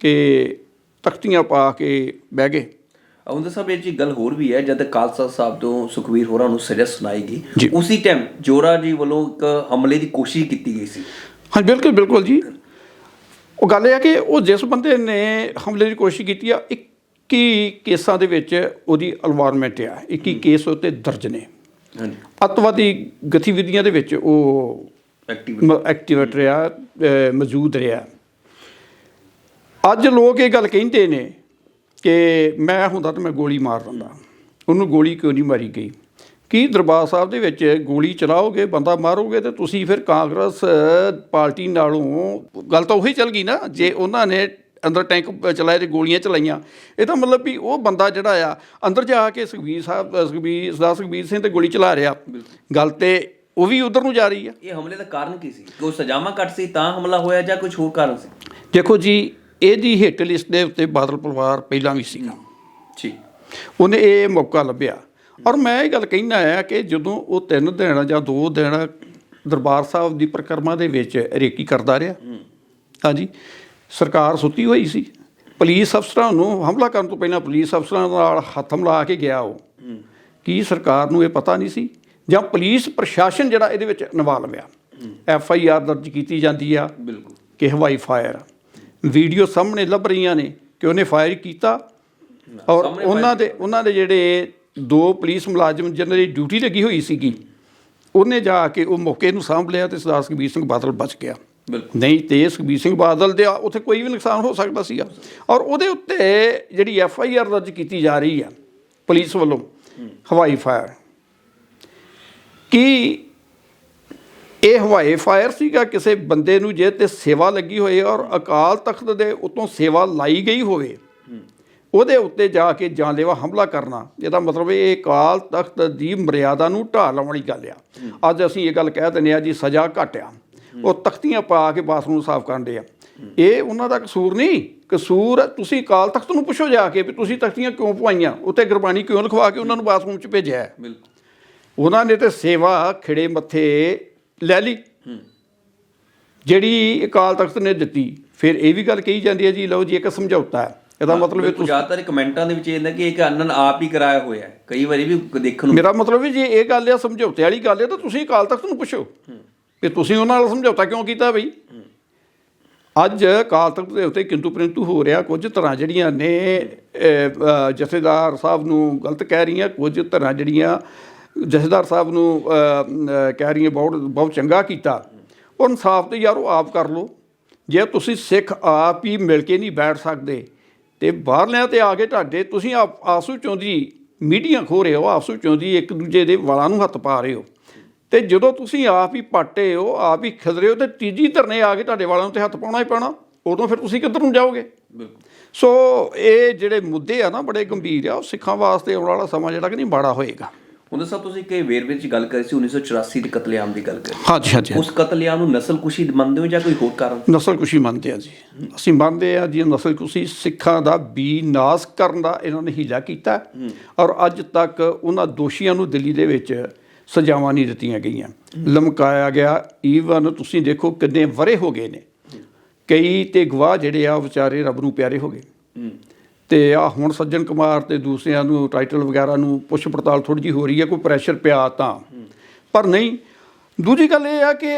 Speaker 2: ਕਿ ਤਖਤੀਆਂ ਪਾ ਕੇ ਬਹਿ ਗਏ।
Speaker 1: ਉਹਦੇ ਸਾਹਿਬ ਇਹ ਜੀ ਗੱਲ ਹੋਰ ਵੀ ਹੈ ਜਦ ਖਾਲਸਾ ਸਾਹਿਬ ਤੋਂ ਸੁਖਵੀਰ ਹੋਰਾਂ ਨੂੰ ਸਜ਼ਾ ਸੁਣਾਈ
Speaker 2: ਜੀ।
Speaker 1: ਗਈ ਉਸੇ ਟਾਈਮ ਜੋਰਾ ਜੀ ਵੱਲੋਂ ਇੱਕ ਹਮਲੇ ਦੀ ਕੋਸ਼ਿਸ਼ ਕੀਤੀ ਗਈ ਸੀ।
Speaker 2: ਹਾਂ ਬਿਲਕੁਲ ਬਿਲਕੁਲ ਜੀ। ਉਹ ਗੱਲ ਇਹ ਹੈ ਕਿ ਉਹ ਜਿਸ ਬੰਦੇ ਨੇ ਹਮਲੇ ਦੀ ਕੋਸ਼ਿਸ਼ ਕੀਤੀ ਆ 21 ਕੇਸਾਂ ਦੇ ਵਿੱਚ ਉਹਦੀ ਇਨਵਾਇਰਨਮੈਂਟ ਆ 21 ਕੇਸ ਉੱਤੇ ਦਰਜ ਨੇ।
Speaker 1: ਹਾਂਜੀ।
Speaker 2: ਅੱਤਵਾਦੀ ਗਤੀਵਿਧੀਆਂ ਦੇ ਵਿੱਚ ਉਹ
Speaker 1: ਐਕਟਿਵ
Speaker 2: ਐਕਟਿਵੇਟ ਰਿਹਾ ਮੌਜੂਦ ਰਿਹਾ। ਅੱਜ ਲੋਕ ਇਹ ਗੱਲ ਕਹਿੰਦੇ ਨੇ ਕਿ ਮੈਂ ਹੁੰਦਾ ਤਾਂ ਮੈਂ ਗੋਲੀ ਮਾਰ ਦਿੰਦਾ। ਉਹਨੂੰ ਗੋਲੀ ਕਿਉਂ ਨਹੀਂ ਮਾਰੀ ਗਈ? ਕੀ ਦਰਬਾਰ ਸਾਹਿਬ ਦੇ ਵਿੱਚ ਗੋਲੀ ਚਲਾਓਗੇ ਬੰਦਾ ਮਾਰੋਗੇ ਤੇ ਤੁਸੀਂ ਫਿਰ ਕਾਂਗਰਸ ਪਾਰਟੀ ਨਾਲੋਂ ਗੱਲ ਤਾਂ ਉਹੀ ਚੱਲ ਗਈ ਨਾ। ਜੇ ਉਹਨਾਂ ਨੇ ਅੰਦਰ ਟੈਂਕ ਚਲਾਏ ਤੇ ਗੋਲੀਆਂ ਚਲਾਈਆਂ। ਇਹ ਤਾਂ ਮਤਲਬ ਵੀ ਉਹ ਬੰਦਾ ਜਿਹੜਾ ਆ ਅੰਦਰ ਜਾ ਕੇ ਸੁਖਬੀਰ ਸਾਹਿਬ ਸੁਖਬੀਰ ਸਰਦਾਰ ਸੁਖਬੀਰ ਸਿੰਘ ਤੇ ਗੋਲੀ ਚਲਾ ਰਿਹਾ। ਗੱਲ ਤੇ ਉਹ ਵੀ ਉਧਰ ਨੂੰ ਜਾ ਰਹੀ ਆ।
Speaker 1: ਇਹ ਹਮਲੇ ਦਾ ਕਾਰਨ ਕੀ ਸੀ? ਕੋਈ ਸਜ਼ਾਵਾਂ ਘੱਟ ਸੀ ਤਾਂ ਹਮਲਾ ਹੋਇਆ ਜਾਂ ਕੁਝ ਹੋਰ ਕਾਰਨ ਸੀ?
Speaker 2: ਦੇਖੋ ਜੀ ਇਹਦੀ ਹਿੱਟ ਲਿਸਟ ਦੇ ਉੱਤੇ ਬਾਦਲ ਪਰਿਵਾਰ ਪਹਿਲਾਂ ਵੀ ਸੀਗਾ।
Speaker 1: ਜੀ।
Speaker 2: ਉਹਨੇ ਇਹ ਮੌਕਾ ਲੱਭਿਆ। ਔਰ ਮੈਂ ਇਹ ਗੱਲ ਕਹਿਣਾ ਆ ਕਿ ਜਦੋਂ ਉਹ ਤਿੰਨ ਦਿਨ ਜਾਂ ਦੋ ਦਿਨ ਦਰਬਾਰ ਸਾਹਿਬ ਦੀ ਪ੍ਰਕਰਮਾ ਦੇ ਵਿੱਚ ਰੇਕੀ ਕਰਦਾ ਰਿਹਾ। ਹਾਂਜੀ। ਸਰਕਾਰ ਸੁੱਤੀ ਹੋਈ ਸੀ। ਪੁਲਿਸ ਅਫਸਰਾਂ ਨੂੰ ਹਮਲਾ ਕਰਨ ਤੋਂ ਪਹਿਲਾਂ ਪੁਲਿਸ ਅਫਸਰਾਂ ਨਾਲ ਹੱਥ ਮਿਲਾ ਕੇ ਗਿਆ ਉਹ। ਕੀ ਸਰਕਾਰ ਨੂੰ ਇਹ ਪਤਾ ਨਹੀਂ ਸੀ? ਜਾਂ ਪੁਲਿਸ ਪ੍ਰਸ਼ਾਸਨ ਜਿਹੜਾ ਇਹਦੇ ਵਿੱਚ ਇਨਵਾਲਵ ਆ। ਐਫ ਆਈ ਆਰ ਦਰਜ ਕੀਤੀ ਜਾਂਦੀ ਆ।
Speaker 1: ਬਿਲਕੁਲ।
Speaker 2: ਕਿ ਹਵਾਈ ਫਾਇਰ। ਵੀਡੀਓ ਸਾਹਮਣੇ ਲੱਭ ਰਹੀਆਂ ਨੇ ਕਿ ਉਹਨੇ ਫਾਇਰ ਕੀਤਾ। ਔਰ ਉਹਨਾਂ ਦੇ ਉਹਨਾਂ ਦੇ ਜਿਹੜੇ ਦੋ ਪੁਲਿਸ ਮੁਲਾਜ਼ਮ ਜਿਨ੍ਹਾਂ ਦੀ ਡਿਊਟੀ ਲੱਗੀ ਹੋਈ ਸੀਗੀ ਉਹਨੇ ਜਾ ਕੇ ਉਹ ਮੌਕੇ ਨੂੰ ਸਾਂਭ ਲਿਆ ਤੇ ਸਰਦਾਰ ਸਿੰਘ ਬਾਦਲ ਬਚ ਗਿਆ। ਨਹੀਂ, ਤੇ ਸੁਖਬੀਰ ਸਿੰਘ ਬਾਦਲ ਦੇ ਉੱਥੇ ਕੋਈ ਵੀ ਨੁਕਸਾਨ ਹੋ ਸਕਦਾ ਸੀਗਾ। ਔਰ ਉਹਦੇ ਉੱਤੇ ਜਿਹੜੀ ਐਫ ਆਈ ਆਰ ਦਰਜ ਕੀਤੀ ਜਾ ਰਹੀ ਆ, ਪੁਲਿਸ ਵੱਲੋਂ, ਹਵਾਈ ਫਾਇਰ। ਕੀ ਇਹ ਹਵਾਈ ਫਾਇਰ ਸੀਗਾ? ਕਿਸੇ ਬੰਦੇ ਨੂੰ ਜੇ ਤੇ ਸੇਵਾ ਲੱਗੀ ਹੋਏ ਔਰ ਅਕਾਲ ਤਖਤ ਦੇ ਉਤੋਂ ਸੇਵਾ ਲਾਈ ਗਈ ਹੋਵੇ, ਉਹਦੇ ਉੱਤੇ ਜਾ ਕੇ ਜਾਨਲੇਵਾ ਹਮਲਾ ਕਰਨਾ, ਇਹਦਾ ਮਤਲਬ ਇਹ ਅਕਾਲ ਤਖਤ ਦੀ ਮਰਿਆਦਾ ਨੂੰ ਢਾਹ ਲਾਉਣ ਵਾਲੀ ਗੱਲ ਆ। ਅੱਜ ਅਸੀਂ ਇਹ ਗੱਲ ਕਹਿ ਦਿੰਦੇ ਆ ਜੀ, ਸਜ਼ਾ ਘੱਟ ਆ ਉਹ ਤਖਤੀਆਂ ਪਾ ਕੇ ਬਾਥਰੂਮ ਸਾਫ਼ ਕਰਦੇ ਆ। ਇਹ ਉਹਨਾਂ ਦਾ ਕਸੂਰ ਨਹੀਂ। ਕਸੂਰ ਤੁਸੀਂ ਅਕਾਲ ਤਖਤ ਨੂੰ ਪੁੱਛੋ ਜਾ ਕੇ ਵੀ ਤੁਸੀਂ ਤਖਤੀਆਂ ਕਿਉਂ ਪਵਾਈਆਂ? ਉੱਤੇ ਗੁਰਬਾਣੀ ਕਿਉਂ ਲਿਖਵਾ ਕੇ ਉਹਨਾਂ ਨੂੰ ਬਾਥਰੂਮ 'ਚ ਭੇਜਿਆ? ਹੈ?
Speaker 1: ਬਿਲਕੁਲ।
Speaker 2: ਉਹਨਾਂ ਨੇ ਤੇ ਸੇਵਾ ਖਿੜੇ ਮੱਥੇ ਲੈ ਲਈ। ਜਿਹੜੀ ਅਕਾਲ ਤਖਤ ਨੇ ਦਿੱਤੀ ਫਿਰ ਇਹ ਵੀ ਗੱਲ ਕਹੀ ਜਾਂਦੀ ਹੈ ਜੀ ਲਓ ਜੀ ਇੱਕ ਸਮਝੌਤਾ ਹੈ। ਇਹਦਾ ਮਤਲਬ ਇਹ
Speaker 1: ਬਿਲਕੁਲ ਜ਼ਿਆਦਾਤਰ ਕਮੈਂਟਾਂ ਦੇ ਵਿੱਚ ਇਹ ਹੁੰਦਾ ਕਿ ਇੱਕ ਅਨਨ ਆਪ ਹੀ ਕਰਾਇਆ ਹੋਇਆ ਹੈ। ਕਈ ਵਾਰੀ ਵੀ ਦੇਖਣ ਨੂੰ
Speaker 2: ਮੇਰਾ ਮਤਲਬ ਹੈ ਜੇ ਇਹ ਗੱਲ ਆ ਸਮਝੌਤੇ ਵਾਲੀ ਗੱਲ ਹੈ ਤਾਂ ਤੁਸੀਂ ਅਕਾਲ ਤਖਤ ਨੂੰ ਪੁੱਛੋ। ਕਿ ਤੁਸੀਂ ਉਹਨਾਂ ਨਾਲ ਸਮਝੌਤਾ ਕਿਉਂ ਕੀਤਾ ਬਈ? ਅੱਜ ਅਕਾਲ ਤਖਤ ਦੇ ਉੱਤੇ ਕਿੰਤੂ ਪਰੰਤੂ ਹੋ ਰਿਹਾ, ਕੁਝ ਤਰ੍ਹਾਂ ਜਿਹੜੀਆਂ ਨੇ ਜਥੇਦਾਰ ਸਾਹਿਬ ਨੂੰ ਗਲਤ ਕਹਿ ਰਹੀਆਂ, ਕੁਝ ਤਰ੍ਹਾਂ ਜਿਹੜੀਆਂ ਜਥੇਦਾਰ ਸਾਹਿਬ ਨੂੰ ਕਹਿ ਰਹੀਆਂ ਬਹੁਤ ਬਹੁਤ ਚੰਗਾ ਕੀਤਾ। ਉਹ ਇਨਸਾਫ ਤੇ ਯਾਰ ਉਹ ਆਪ ਕਰ ਲਓ। ਜੇ ਤੁਸੀਂ ਸਿੱਖ ਆਪ ਹੀ ਮਿਲ ਕੇ ਨਹੀਂ ਬੈਠ ਸਕਦੇ ਤੇ ਬਾਹਰਲਿਆਂ ਤੇ ਆ ਕੇ ਢਾਡੇ ਤੁਸੀਂ ਆਪ ਆਪਸ ਵਿੱਚੋਂ ਮੀਡੀਆ ਖੋ ਰਹੇ ਹੋ ਆਪਸ ਵਿੱਚੋਂ ਦੀ ਇੱਕ ਦੂਜੇ ਦੇ ਵਾਲਾਂ ਨੂੰ ਹੱਥ ਪਾ ਰਹੇ ਹੋ। ਤੇ ਜਦੋਂ ਤੁਸੀਂ ਆਪ ਹੀ ਪਾਟੇ ਹੋ ਆਪ ਹੀ ਖਿਲਰੇ ਹੋ ਤੇ ਤੀਜੀ ਧਰਨੇ ਆ ਕੇ ਤੁਹਾਡੇ ਵਾਲਾਂ ਨੂੰ ਤੇ ਹੱਥ ਪਾਉਣਾ ਹੀ ਪੈਣਾ ਉਦੋਂ ਫਿਰ ਤੁਸੀਂ ਕਿੱਧਰ ਨੂੰ ਜਾਓਗੇ ਸੋ ਇਹ ਜਿਹੜੇ ਮੁੱਦੇ ਆ ਨਾ ਬੜੇ ਗੰਭੀਰ ਆ ਉਹ ਸਿੱਖਾਂ ਵਾਸਤੇ ਆਉਣ ਵਾਲਾ ਸਮਾਂ ਜਿਹੜਾ ਕਿ ਨਹੀਂ ਮਾੜਾ ਹੋਏਗਾ।
Speaker 1: ਹੁੰਦਾ ਸਭ ਤੁਸੀਂ ਕਿ ਵੇਰਵੇ ਵਿੱਚ ਗੱਲ ਕਰੀ ਸੀ 1984 ਦੇ ਕਤਲੇਆਮ ਦੀ ਗੱਲ ਕਰੀ।
Speaker 2: ਹਾਂਜੀ ਹਾਂਜੀ
Speaker 1: ਉਸ ਕਤਲੇਆਮ ਨੂੰ ਨਸਲਕੁਸ਼ੀ ਮੰਨਦੇ ਹੋ ਜਾਂ ਕੋਈ ਹੋਰ ਕਾਰਨ?
Speaker 2: ਨਸਲ ਕੁਸ਼ੀ ਮੰਨਦੇ ਆ ਜੀ। ਅਸੀਂ ਮੰਨਦੇ ਆ ਜੀ ਨਸਲ ਕੁਸ਼ੀ ਸਿੱਖਾਂ ਦਾ ਵੀ ਨਾਸ ਕਰਨ ਦਾ ਇਹਨਾਂ ਨੇ ਹੀਲਾ ਕੀਤਾ। ਔਰ ਅੱਜ ਤੱਕ ਉਹਨਾਂ ਦੋਸ਼ੀਆਂ ਨੂੰ ਦਿੱਲੀ ਦੇ ਵਿੱਚ ਸਜ਼ਾਵਾਂ ਨਹੀਂ ਦਿੱਤੀਆਂ ਗਈਆਂ। ਲਮਕਾਇਆ ਗਿਆ। ਈਵਨ ਤੁਸੀਂ ਦੇਖੋ ਕਿੰਨੇ ਵਰੇ ਹੋ ਗਏ ਨੇ। ਕਈ ਤੇ ਗਵਾਹ ਜਿਹੜੇ ਆ ਵਿਚਾਰੇ ਰੱਬ ਨੂੰ ਪਿਆਰੇ ਹੋ ਗਏ। ਤੇ ਆ ਹੁਣ ਸੱਜਣ ਕੁਮਾਰ ਤੇ ਦੂਸਰਿਆਂ ਨੂੰ ਟਾਈਟਲ ਵਗੈਰਾ ਨੂੰ ਪੁੱਛ ਪੜਤਾਲ ਥੋੜੀ ਜੀ ਹੋ ਰਹੀ ਹੈ ਕੋਈ ਪ੍ਰੈਸ਼ਰ ਪਿਆ ਤਾਂ। ਪਰ ਨਹੀਂ ਦੂਜੀ ਗੱਲ ਇਹ ਆ ਕਿ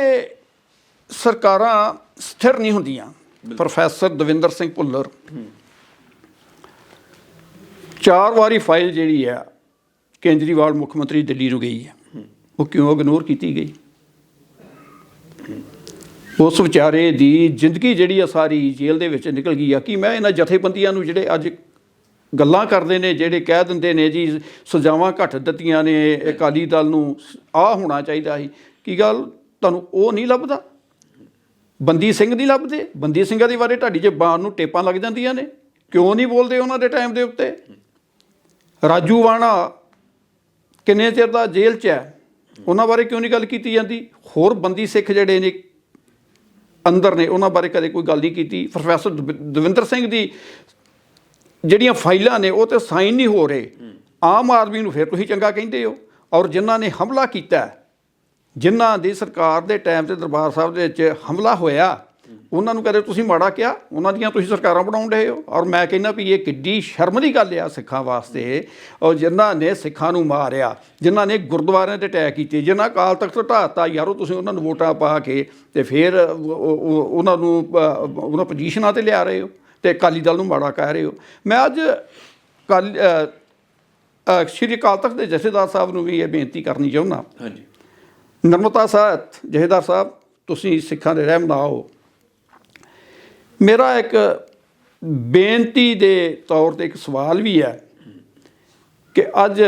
Speaker 2: ਸਰਕਾਰਾਂ ਸਥਿਰ ਨਹੀਂ ਹੁੰਦੀਆਂ। ਪ੍ਰੋਫੈਸਰ ਦਵਿੰਦਰ ਸਿੰਘ ਭੁੱਲਰ ਚਾਰ ਵਾਰੀ ਫਾਈਲ ਜਿਹੜੀ ਆ ਕੇਂਜਰੀਵਾਲ ਮੁੱਖ ਮੰਤਰੀ ਦਿੱਲੀ ਨੂੰ ਗਈ ਹੈ ਉਹ ਕਿਉਂ ਇਗਨੋਰ ਕੀਤੀ ਗਈ? ਉਸ ਵਿਚਾਰੇ ਦੀ ਜ਼ਿੰਦਗੀ ਜਿਹੜੀ ਆ ਸਾਰੀ ਜੇਲ੍ਹ ਦੇ ਵਿੱਚ ਨਿਕਲ ਗਈ ਆ। ਕਿ ਮੈਂ ਇਹਨਾਂ ਜਥੇਬੰਦੀਆਂ ਨੂੰ ਜਿਹੜੇ ਅੱਜ ਗੱਲਾਂ ਕਰਦੇ ਨੇ, ਜਿਹੜੇ ਕਹਿ ਦਿੰਦੇ ਨੇ ਜੀ, ਸਜ਼ਾਵਾਂ ਘੱਟ ਦਿੱਤੀਆਂ ਨੇ, ਅਕਾਲੀ ਦਲ ਨੂੰ ਆ ਹੋਣਾ ਚਾਹੀਦਾ ਸੀ। ਕੀ ਗੱਲ? ਤੁਹਾਨੂੰ ਉਹ ਨਹੀਂ ਲੱਭਦਾ? ਬੰਦੀ ਸਿੰਘ ਨਹੀਂ ਲੱਭਦੇ? ਬੰਦੀ ਸਿੰਘਾਂ ਦੇ ਬਾਰੇ ਤੁਹਾਡੀ ਜ਼ਬਾਨ ਨੂੰ ਟੇਪਾਂ ਲੱਗ ਜਾਂਦੀਆਂ ਨੇ। ਕਿਉਂ ਨਹੀਂ ਬੋਲਦੇ ਉਹਨਾਂ ਦੇ ਟਾਈਮ ਦੇ ਉੱਤੇ? ਰਾਜੂ ਵਾਣਾ ਕਿੰਨੇ ਚਿਰ ਦਾ ਜੇਲ੍ਹ 'ਚ ਹੈ? ਉਹਨਾਂ ਬਾਰੇ ਕਿਉਂ ਨਹੀਂ ਗੱਲ ਕੀਤੀ ਜਾਂਦੀ? ਹੋਰ ਬੰਦੀ ਸਿੱਖ ਜਿਹੜੇ ਨੇ ਅੰਦਰ ਨੇ, ਉਹਨਾਂ ਬਾਰੇ ਕਦੇ ਕੋਈ ਗੱਲ ਨਹੀਂ ਕੀਤੀ। ਪ੍ਰੋਫੈਸਰ ਦਵ- ਦਵਿੰਦਰ ਸਿੰਘ ਦੀ ਜਿਹੜੀਆਂ ਫਾਈਲਾਂ ਨੇ, ਉਹ ਤੇ ਸਾਈਨ ਨਹੀਂ ਹੋ ਰਹੇ। ਆਮ ਆਦਮੀ ਨੂੰ ਫਿਰ ਤੁਸੀਂ ਚੰਗਾ ਕਹਿੰਦੇ ਹੋ। ਔਰ ਜਿਨ੍ਹਾਂ ਨੇ ਹਮਲਾ ਕੀਤਾ, ਜਿਨ੍ਹਾਂ ਦੀ ਸਰਕਾਰ ਦੇ ਟਾਈਮ ਤੇ ਦਰਬਾਰ ਸਾਹਿਬ ਦੇ ਵਿੱਚ ਹਮਲਾ ਹੋਇਆ ਉਹਨਾਂ ਨੂੰ ਕਦੇ ਤੁਸੀਂ ਮਾੜਾ ਕਿਹਾ ਉਹਨਾਂ ਦੀਆਂ ਤੁਸੀਂ ਸਰਕਾਰਾਂ ਬਣਾਉਣ ਰਹੇ ਹੋ। ਔਰ ਮੈਂ ਕਹਿੰਦਾ ਵੀ ਇਹ ਕਿੱਡੀ ਸ਼ਰਮ ਦੀ ਗੱਲ ਆ ਸਿੱਖਾਂ ਵਾਸਤੇ। ਔਰ ਜਿਨ੍ਹਾਂ ਨੇ ਸਿੱਖਾਂ ਨੂੰ ਮਾਰਿਆ ਜਿਨ੍ਹਾਂ ਨੇ ਗੁਰਦੁਆਰਿਆਂ ਤੇ ਅਟੈਕ ਕੀਤੇ ਜਿਨ੍ਹਾਂ ਕਾਲ ਤਖਤ ਢਾਤਾ ਯਾਰੋ ਤੁਸੀਂ ਉਹਨਾਂ ਨੂੰ ਵੋਟਾਂ ਪਾ ਕੇ ਤੇ ਫਿਰ ਉਹ- ਉਹ- ਉਹਨਾਂ ਨੂੰ ਉਹਨਾਂ ਪੋਜੀਸ਼ਨਾਂ ਤੇ ਲਿਆ ਰਹੇ ਹੋ ਤੇ ਅਕਾਲੀ ਦਲ ਨੂੰ ਮਾੜਾ ਕਹਿ ਰਹੇ ਹੋ। ਮੈਂ ਅੱਜ ਕੱਲ ਸ਼੍ਰੀ ਅਕਾਲ ਤਖਤ ਦੇ ਜਥੇਦਾਰ ਸਾਹਿਬ ਨੂੰ ਵੀ ਇਹ ਬੇਨਤੀ ਕਰਨੀ ਚਾਹੁੰਦਾ।
Speaker 1: ਹਾਂਜੀ।
Speaker 2: ਨਰਮਤਾ ਸਾਹਿਬ ਜਹੇਦਾਰ ਸਾਹਿਬ ਤੁਸੀਂ ਸਿੱਖਾਂ ਦੇ ਰਹਿਮਨਾ ਹੋ। ਮੇਰਾ ਇੱਕ ਬੇਨਤੀ ਦੇ ਤੌਰ ਤੇ ਇੱਕ ਸਵਾਲ ਵੀ ਹੈ ਕਿ ਅੱਜ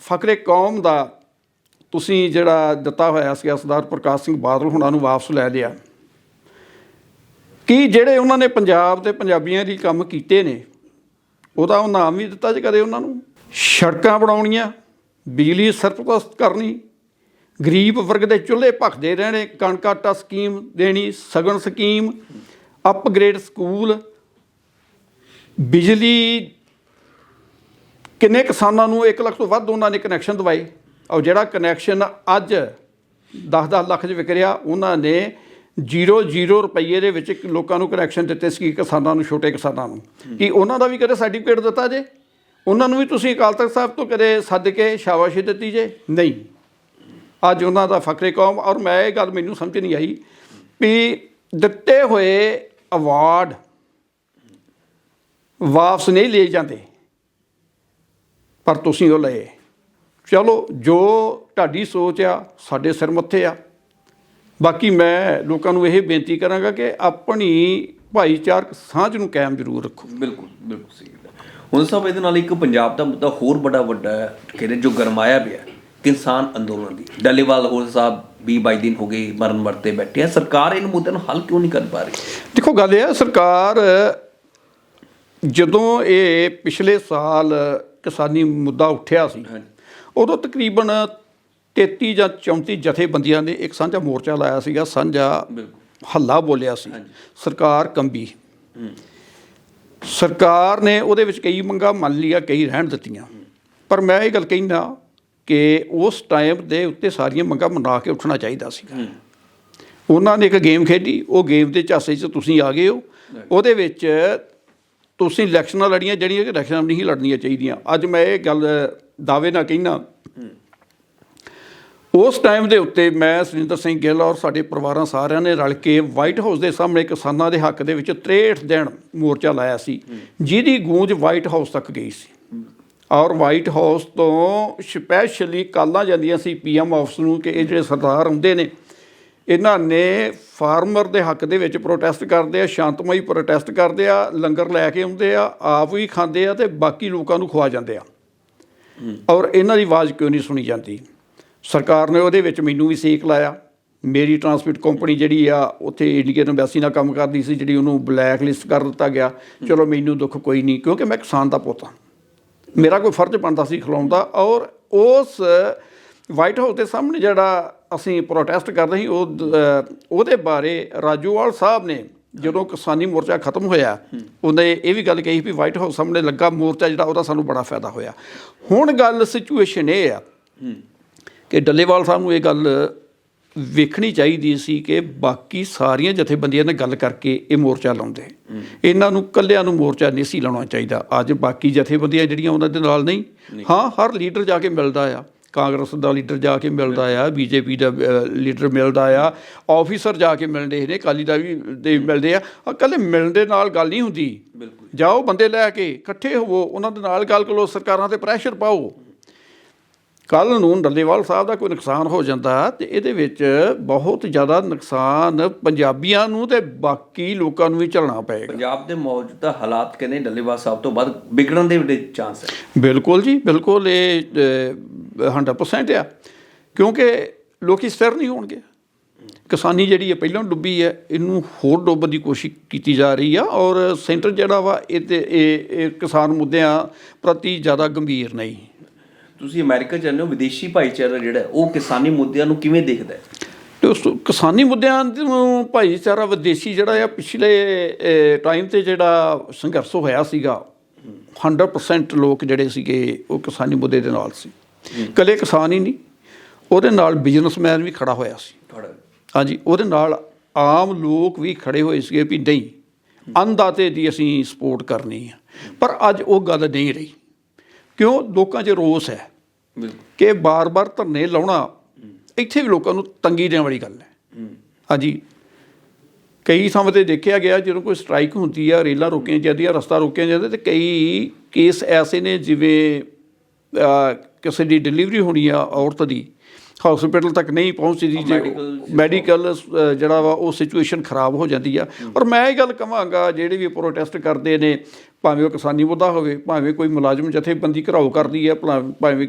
Speaker 2: ਫਕਰੇ ਕੌਮ ਦਾ ਤੁਸੀਂ ਜਿਹੜਾ ਦਿੱਤਾ ਹੋਇਆ ਸੀ ਸਰਦਾਰ ਪ੍ਰਕਾਸ਼ ਸਿੰਘ ਬਾਦਲ ਹੁਣਾਂ ਨੂੰ ਵਾਪਸ ਲੈ ਲਿਆ। ਕੀ ਜਿਹੜੇ ਉਹਨਾਂ ਨੇ ਪੰਜਾਬ ਤੇ ਪੰਜਾਬੀਆਂ ਲਈ ਕੰਮ ਕੀਤੇ ਨੇ, ਉਹਦਾ ਉਹ ਨਾਮ ਵੀ ਦਿੱਤਾ ਜੇ ਕਦੇ ਉਹਨਾਂ ਨੂੰ? ਸੜਕਾਂ ਬਣਾਉਣੀਆਂ, ਬਿਜਲੀ ਸਰਪਲਸ ਕਰਨੀ, ਗਰੀਬ ਵਰਗ ਦੇ ਚੁੱਲ੍ਹੇ ਭਖਦੇ ਰਹਿਣੇ, ਕਣਕ ਆਟਾ ਸਕੀਮ ਦੇਣੀ, ਸਗਨ ਸਕੀਮ ਅਪਗ੍ਰੇਡ ਸਕੂਲ, ਬਿਜਲੀ, ਕਿੰਨੇ ਕਿਸਾਨਾਂ ਨੂੰ 1 ਲੱਖ ਤੋਂ ਵੱਧ ਉਹਨਾਂ ਨੇ ਕਨੈਕਸ਼ਨ ਦਵਾਏ ਔਰ ਜਿਹੜਾ ਕਨੈਕਸ਼ਨ ਅੱਜ 10-10 ਲੱਖ 'ਚ ਵਿਕਰਿਆ ਉਹਨਾਂ ਨੇ 0-0 ਰੁਪਈਏ ਦੇ ਵਿੱਚ ਲੋਕਾਂ ਨੂੰ ਕਨੈਕਸ਼ਨ ਦਿੱਤੇ ਸੀ ਕਿਸਾਨਾਂ ਨੂੰ, ਛੋਟੇ ਕਿਸਾਨਾਂ ਨੂੰ। ਕੀ ਉਹਨਾਂ ਦਾ ਵੀ ਕਦੇ ਸਰਟੀਫਿਕੇਟ ਦਿੱਤਾ ਜੇ? ਉਹਨਾਂ ਨੂੰ ਵੀ ਤੁਸੀਂ ਅਕਾਲ ਤਖਤ ਸਾਹਿਬ ਤੋਂ ਕਦੇ ਸੱਦ ਕੇ ਸ਼ਾਬਾਸ਼ੀ ਦਿੱਤੀ ਜੇ? ਨਹੀਂ। ਅੱਜ ਉਹਨਾਂ ਦਾ ਫਕਰੇ ਕੌਮ, ਔਰ ਮੈਂ ਇਹ ਗੱਲ ਮੈਨੂੰ ਸਮਝ ਨਹੀਂ ਆਈ ਵੀ ਦਿੱਤੇ ਹੋਏ ਅਵਾਰਡ ਵਾਪਸ ਨਹੀਂ ਲਏ ਜਾਂਦੇ, ਪਰ ਤੁਸੀਂ ਉਹ ਲਏ। ਚਲੋ, ਜੋ ਤੁਹਾਡੀ ਸੋਚ ਆ, ਸਾਡੇ ਸਿਰ ਮੱਥੇ ਆ। ਬਾਕੀ ਮੈਂ ਲੋਕਾਂ ਨੂੰ ਇਹ ਬੇਨਤੀ ਕਰਾਂਗਾ ਕਿ ਆਪਣੀ ਭਾਈਚਾਰਕ ਸਾਂਝ ਨੂੰ ਕਾਇਮ ਜ਼ਰੂਰ ਰੱਖੋ।
Speaker 1: ਬਿਲਕੁਲ ਬਿਲਕੁਲ ਸਹੀ ਹੁਣ ਸਭ ਇਹਦੇ ਨਾਲ ਇੱਕ ਪੰਜਾਬ ਦਾ ਮੁੱਦਾ ਹੋਰ ਬੜਾ ਵੱਡਾ ਹੈ ਕਹਿੰਦੇ ਜੋ ਗਰਮਾਇਆ ਪਿਆ ਕਿਸਾਨ ਅੰਦੋਲਨ ਦੀ। ਡੱਲੇਵਾਲ ਹੋਰ ਸਾਹਿਬ 20 22 ਦਿਨ ਹੋ ਗਏ ਮਰਨ ਮਰਤੇ ਬੈਠੇ ਆ। ਸਰਕਾਰ ਇਹਨਾਂ ਮੁੱਦਿਆਂ ਨੂੰ ਹੱਲ ਕਿਉਂ ਨਹੀਂ ਕਰ ਪਾ ਰਹੀ?
Speaker 2: ਦੇਖੋ ਗੱਲ ਇਹ ਹੈ ਸਰਕਾਰ ਜਦੋਂ ਇਹ ਪਿਛਲੇ ਸਾਲ ਕਿਸਾਨੀ ਮੁੱਦਾ ਉੱਠਿਆ ਸੀ। ਉਦੋਂ ਤਕਰੀਬਨ 33 ਜਾਂ 34 ਜਥੇਬੰਦੀਆਂ ਨੇ ਇੱਕ ਸਾਂਝਾ ਮੋਰਚਾ ਲਾਇਆ ਸੀਗਾ ਸਾਂਝਾ ਹੱਲਾ ਬੋਲਿਆ ਸੀ। ਸਰਕਾਰ ਕੰਬੀ। ਸਰਕਾਰ ਨੇ ਉਹਦੇ ਵਿੱਚ ਕਈ ਮੰਗਾਂ ਮੰਨ ਲਈਆਂ ਕਈ ਰਹਿਣ ਦਿੱਤੀਆਂ। ਪਰ ਮੈਂ ਇਹ ਗੱਲ ਕਹਿੰਦਾ ਕਿ ਉਸ ਟਾਈਮ ਦੇ ਉੱਤੇ ਸਾਰੀਆਂ ਮੰਗਾਂ ਮਨਾ ਕੇ ਉੱਠਣਾ ਚਾਹੀਦਾ ਸੀਗਾ। ਉਹਨਾਂ ਨੇ ਇੱਕ ਗੇਮ ਖੇਡੀ ਉਹ ਗੇਮ ਦੇ ਝਾਸੇ 'ਚ ਤੁਸੀਂ ਆ ਗਏ ਹੋ। ਉਹਦੇ ਵਿੱਚ ਤੁਸੀਂ ਇਲੈਕਸ਼ਨਾਂ ਲੜੀਆਂ ਜਿਹੜੀਆਂ ਕਿ ਇਲੈਕਸ਼ਨਾਂ ਨਹੀਂ ਲੜਨੀਆਂ ਚਾਹੀਦੀਆਂ। ਅੱਜ ਮੈਂ ਇਹ ਗੱਲ ਦਾਅਵੇ ਨਾਲ ਕਹਿਣਾ ਉਸ ਟਾਈਮ ਦੇ ਉੱਤੇ ਮੈਂ ਸੁਰਿੰਦਰ ਸਿੰਘ ਗਿੱਲ ਔਰ ਸਾਡੇ ਪਰਿਵਾਰਾਂ ਸਾਰਿਆਂ ਨੇ ਰਲ ਕੇ ਵਾਈਟ ਹਾਊਸ ਦੇ ਸਾਹਮਣੇ ਕਿਸਾਨਾਂ ਦੇ ਹੱਕ ਦੇ ਵਿੱਚ 63 ਦਿਨ ਮੋਰਚਾ ਲਾਇਆ ਸੀ। ਜਿਹਦੀ ਗੂੰਜ ਵਾਈਟ ਹਾਊਸ ਤੱਕ ਗਈ ਸੀ। ਔਰ ਵਾਈਟ ਹਾਊਸ ਤੋਂ ਸਪੈਸ਼ਲੀ ਕਾਲਾਂ ਜਾਂਦੀਆਂ ਸੀ ਪੀਐਮ ਆਫਿਸ ਨੂੰ ਕਿ ਇਹ ਜਿਹੜੇ ਸਰਦਾਰ ਹੁੰਦੇ ਨੇ, ਇਹਨਾਂ ਨੇ ਫਾਰਮਰ ਦੇ ਹੱਕ ਦੇ ਵਿੱਚ ਪ੍ਰੋਟੈਸਟ ਕਰਦੇ ਆ, ਸ਼ਾਂਤਮਈ ਪ੍ਰੋਟੈਸਟ ਕਰਦੇ ਆ, ਲੰਗਰ ਲੈ ਕੇ ਆਉਂਦੇ ਆ, ਆਪ ਵੀ ਖਾਂਦੇ ਆ ਤੇ ਬਾਕੀ ਲੋਕਾਂ ਨੂੰ ਖਵਾ ਜਾਂਦੇ ਆ। ਔਰ ਇਹਨਾਂ ਦੀ ਆਵਾਜ਼ ਕਿਉਂ ਨਹੀਂ ਸੁਣੀ ਜਾਂਦੀ? ਸਰਕਾਰ ਨੇ ਉਹਦੇ ਵਿੱਚ ਮੈਨੂੰ ਵੀ ਸੇਕ ਲਾਇਆ। ਮੇਰੀ ਟਰਾਂਸਪੋਰਟ ਕੰਪਨੀ ਜਿਹੜੀ ਆ, ਉੱਥੇ ਇੰਡੀਅਨ ਐਮਬੈਸੀ ਨਾਲ ਕੰਮ ਕਰਦੀ ਸੀ, ਜਿਹੜੀ ਉਹਨੂੰ ਬਲੈਕ ਲਿਸਟ ਕਰ ਦਿੱਤਾ ਗਿਆ। ਚਲੋ ਮੈਨੂੰ ਦੁੱਖ ਕੋਈ ਨਹੀਂ, ਕਿਉਂਕਿ ਮੈਂ ਕਿਸਾਨ ਦਾ ਪੁੱਤ ਹਾਂ। ਮੇਰਾ ਕੋਈ ਫਰਜ਼ ਬਣਦਾ ਸੀ ਖਿਲਾਉਣ ਦਾ ਔਰ ਉਸ ਵਾਈਟ ਹਾਊਸ ਦੇ ਸਾਹਮਣੇ ਜਿਹੜਾ ਅਸੀਂ ਪ੍ਰੋਟੈਸਟ ਕਰਦੇ ਸੀ ਉਹ ਉਹਦੇ ਬਾਰੇ ਰਾਜੂਵਾਲ ਸਾਹਿਬ ਨੇ ਜਦੋਂ ਕਿਸਾਨੀ ਮੋਰਚਾ ਖਤਮ ਹੋਇਆ ਉਹਨੇ ਇਹ ਵੀ ਗੱਲ ਕਹੀ ਵੀ ਵਾਈਟ ਹਾਊਸ ਸਾਹਮਣੇ ਲੱਗਾ ਮੋਰਚਾ ਜਿਹੜਾ ਉਹਦਾ ਸਾਨੂੰ ਬੜਾ ਫਾਇਦਾ ਹੋਇਆ। ਹੁਣ ਗੱਲ ਸਿਚੁਏਸ਼ਨ ਇਹ ਆ ਕਿ ਡੱਲੇਵਾਲ ਸਾਹਿਬ ਨੂੰ ਇਹ ਗੱਲ ਵੇਖਣੀ ਚਾਹੀਦੀ ਸੀ ਕਿ ਬਾਕੀ ਸਾਰੀਆਂ ਜਥੇਬੰਦੀਆਂ ਨਾਲ ਗੱਲ ਕਰਕੇ ਇਹ ਮੋਰਚਾ ਲਾਉਂਦੇ। ਇਹਨਾਂ ਨੂੰ ਕੱਲਿਆਂ ਨੂੰ ਮੋਰਚਾ ਨਹੀਂ ਸੀ ਲਾਉਣਾ ਚਾਹੀਦਾ। ਅੱਜ ਬਾਕੀ ਜਥੇਬੰਦੀਆਂ ਜਿਹੜੀਆਂ ਉਹਨਾਂ ਦੇ ਨਾਲ ਨਹੀਂ ਹਾਂ ਹਰ ਲੀਡਰ ਜਾ ਕੇ ਮਿਲਦਾ ਆ। ਕਾਂਗਰਸ ਦਾ ਲੀਡਰ ਜਾ ਕੇ ਮਿਲਦਾ ਆ ਬੀਜੇਪੀ ਦਾ ਲੀਡਰ ਮਿਲਦਾ ਆ ਆਫੀਸਰ ਜਾ ਕੇ ਮਿਲਦੇ ਨੇ ਕਾਲੀ ਦਾ ਵੀ ਦੇ ਮਿਲਦੇ ਆ। ਇਕੱਲੇ ਮਿਲਣ ਦੇ ਨਾਲ ਗੱਲ ਨਹੀਂ ਹੁੰਦੀ। ਜਾਓ ਬੰਦੇ ਲੈ ਕੇ ਇਕੱਠੇ ਹੋਵੋ ਉਹਨਾਂ ਦੇ ਨਾਲ ਗੱਲ ਕਰੋ ਸਰਕਾਰਾਂ ਤੇ ਪ੍ਰੈਸ਼ਰ ਪਾਓ। ਕੱਲ ਨੂੰ ਡੱਲੇਵਾਲ ਸਾਹਿਬ ਦਾ ਕੋਈ ਨੁਕਸਾਨ ਹੋ ਜਾਂਦਾ ਤੇ ਇਹਦੇ ਵਿੱਚ ਬਹੁਤ ਜ਼ਿਆਦਾ ਨੁਕਸਾਨ ਪੰਜਾਬੀਆਂ ਨੂੰ ਤੇ ਬਾਕੀ ਲੋਕਾਂ ਨੂੰ ਵੀ ਝੱਲਣਾ ਪਏਗਾ।
Speaker 1: ਪੰਜਾਬ ਦੇ ਮੌਜੂਦਾ ਹਾਲਾਤ ਕਹਿੰਦੇ ਡੱਲੇਵਾਲ ਸਾਹਿਬ ਤੋਂ ਬਾਅਦ ਵਿਗੜਨ ਦੇ ਬੜੇ ਚਾਂਸ ਹੈ।
Speaker 2: ਬਿਲਕੁਲ ਜੀ ਬਿਲਕੁਲ ਇਹ ਅ, 100% ਆ। ਕਿਉਂਕਿ ਲੋਕੀ ਸਥਿਰ ਨਹੀਂ ਹੋਣਗੇ। ਕਿਸਾਨੀ ਜਿਹੜੀ ਹੈ ਪਹਿਲਾਂ ਡੁੱਬੀ ਹੈ ਇਹਨੂੰ ਹੋਰ ਡੁੱਬਣ ਦੀ ਕੋਸ਼ਿਸ਼ ਕੀਤੀ ਜਾ ਰਹੀ ਆ ਔਰ ਸੈਂਟਰ ਜਿਹੜਾ ਵਾ ਇਹ ਤੇ ਇਹ ਇਹ ਕਿਸਾਨ ਮੁੱਦਿਆਂ ਪ੍ਰਤੀ ਜ਼ਿਆਦਾ ਗੰਭੀਰ ਨਹੀਂ।
Speaker 1: ਤੁਸੀਂ ਅਮਰੀਕਾ ਜਾਂਦੇ ਹੋ ਵਿਦੇਸ਼ੀ ਭਾਈਚਾਰਾ ਜਿਹੜਾ ਹੈ, ਉਹ ਕਿਸਾਨੀ ਮੁੱਦਿਆਂ ਨੂੰ ਕਿਵੇਂ ਦੇਖਦਾ ਹੈ?
Speaker 2: ਤੇ ਉਸ ਕਿਸਾਨੀ ਮੁੱਦਿਆਂ ਨੂੰ ਭਾਈਚਾਰਾ ਵਿਦੇਸ਼ੀ ਜਿਹੜਾ ਆ ਪਿਛਲੇ ਟਾਈਮ ਤੇ ਜਿਹੜਾ ਸੰਘਰਸ਼ ਹੋਇਆ ਸੀਗਾ 100% ਲੋਕ ਜਿਹੜੇ ਸੀਗੇ ਉਹ ਕਿਸਾਨੀ ਮੁੱਦੇ ਦੇ ਨਾਲ ਸੀ। ਕੱਲੇ ਕਿਸਾਨ ਹੀ ਨਹੀਂ ਉਹਦੇ ਨਾਲ ਬਿਜ਼ਨਸਮੈਨ ਵੀ ਖੜਾ ਹੋਇਆ ਸੀ। ਹਾਂਜੀ ਉਹਦੇ ਨਾਲ ਆਮ ਲੋਕ ਵੀ ਖੜੇ ਹੋਏ ਸੀਗੇ ਵੀ ਨਹੀਂ ਅੰਦਾਤੇ ਦੀ ਅਸੀਂ ਸਪੋਰਟ ਕਰਨੀ ਆ ਪਰ ਅੱਜ ਉਹ ਗੱਲ ਨਹੀਂ ਰਹੀ। ਕਿਉਂ? ਲੋਕਾਂ 'ਚ ਰੋਸ ਹੈ। ਕਿ ਬਾਰ-ਬਾਰ ਧਰਨੇ ਲਾਉਣਾ ਇੱਥੇ ਵੀ ਲੋਕਾਂ ਨੂੰ ਤੰਗੀ ਦੇਣ ਵਾਲੀ ਗੱਲ ਹੈ। ਹਾਂਜੀ। ਕਈ ਥਾਵਾਂ ਤੇ ਦੇਖਿਆ ਗਿਆ ਜਦੋਂ ਕੋਈ ਸਟ੍ਰਾਈਕ ਹੁੰਦੀ ਆ ਰੇਲਾਂ ਰੋਕੀਆਂ ਜਾਂਦੀਆਂ ਰਸਤਾ ਰੋਕਿਆ ਜਾਂਦਾ ਤੇ ਕਈ ਕੇਸ ਐਸੇ ਨੇ ਜਿਵੇਂ ਕਿਸੇ ਦੀ ਡਿਲੀਵਰੀ ਹੋਣੀ ਆ ਔਰਤ ਦੀ ਹਸਪੀਟਲ ਤੱਕ ਨਹੀਂ ਪਹੁੰਚਦੀ ਜੇ ਮੈਡੀਕਲ ਜਿਹੜਾ ਵਾ ਉਹ ਸਿਚੁਏਸ਼ਨ ਖਰਾਬ ਹੋ ਜਾਂਦੀ ਆ। ਔਰ ਮੈਂ ਇਹ ਗੱਲ ਕਹਾਂਗਾ ਜਿਹੜੇ ਵੀ ਪ੍ਰੋਟੈਸਟ ਕਰਦੇ ਨੇ ਭਾਵੇਂ ਉਹ ਕਿਸਾਨੀ ਮੁੱਦਾ ਹੋਵੇ ਭਾਵੇਂ ਕੋਈ ਮੁਲਾਜ਼ਮ ਜਥੇਬੰਦੀ ਘਰਾਓ ਕਰਦੀ ਆ ਭਾਵੇਂ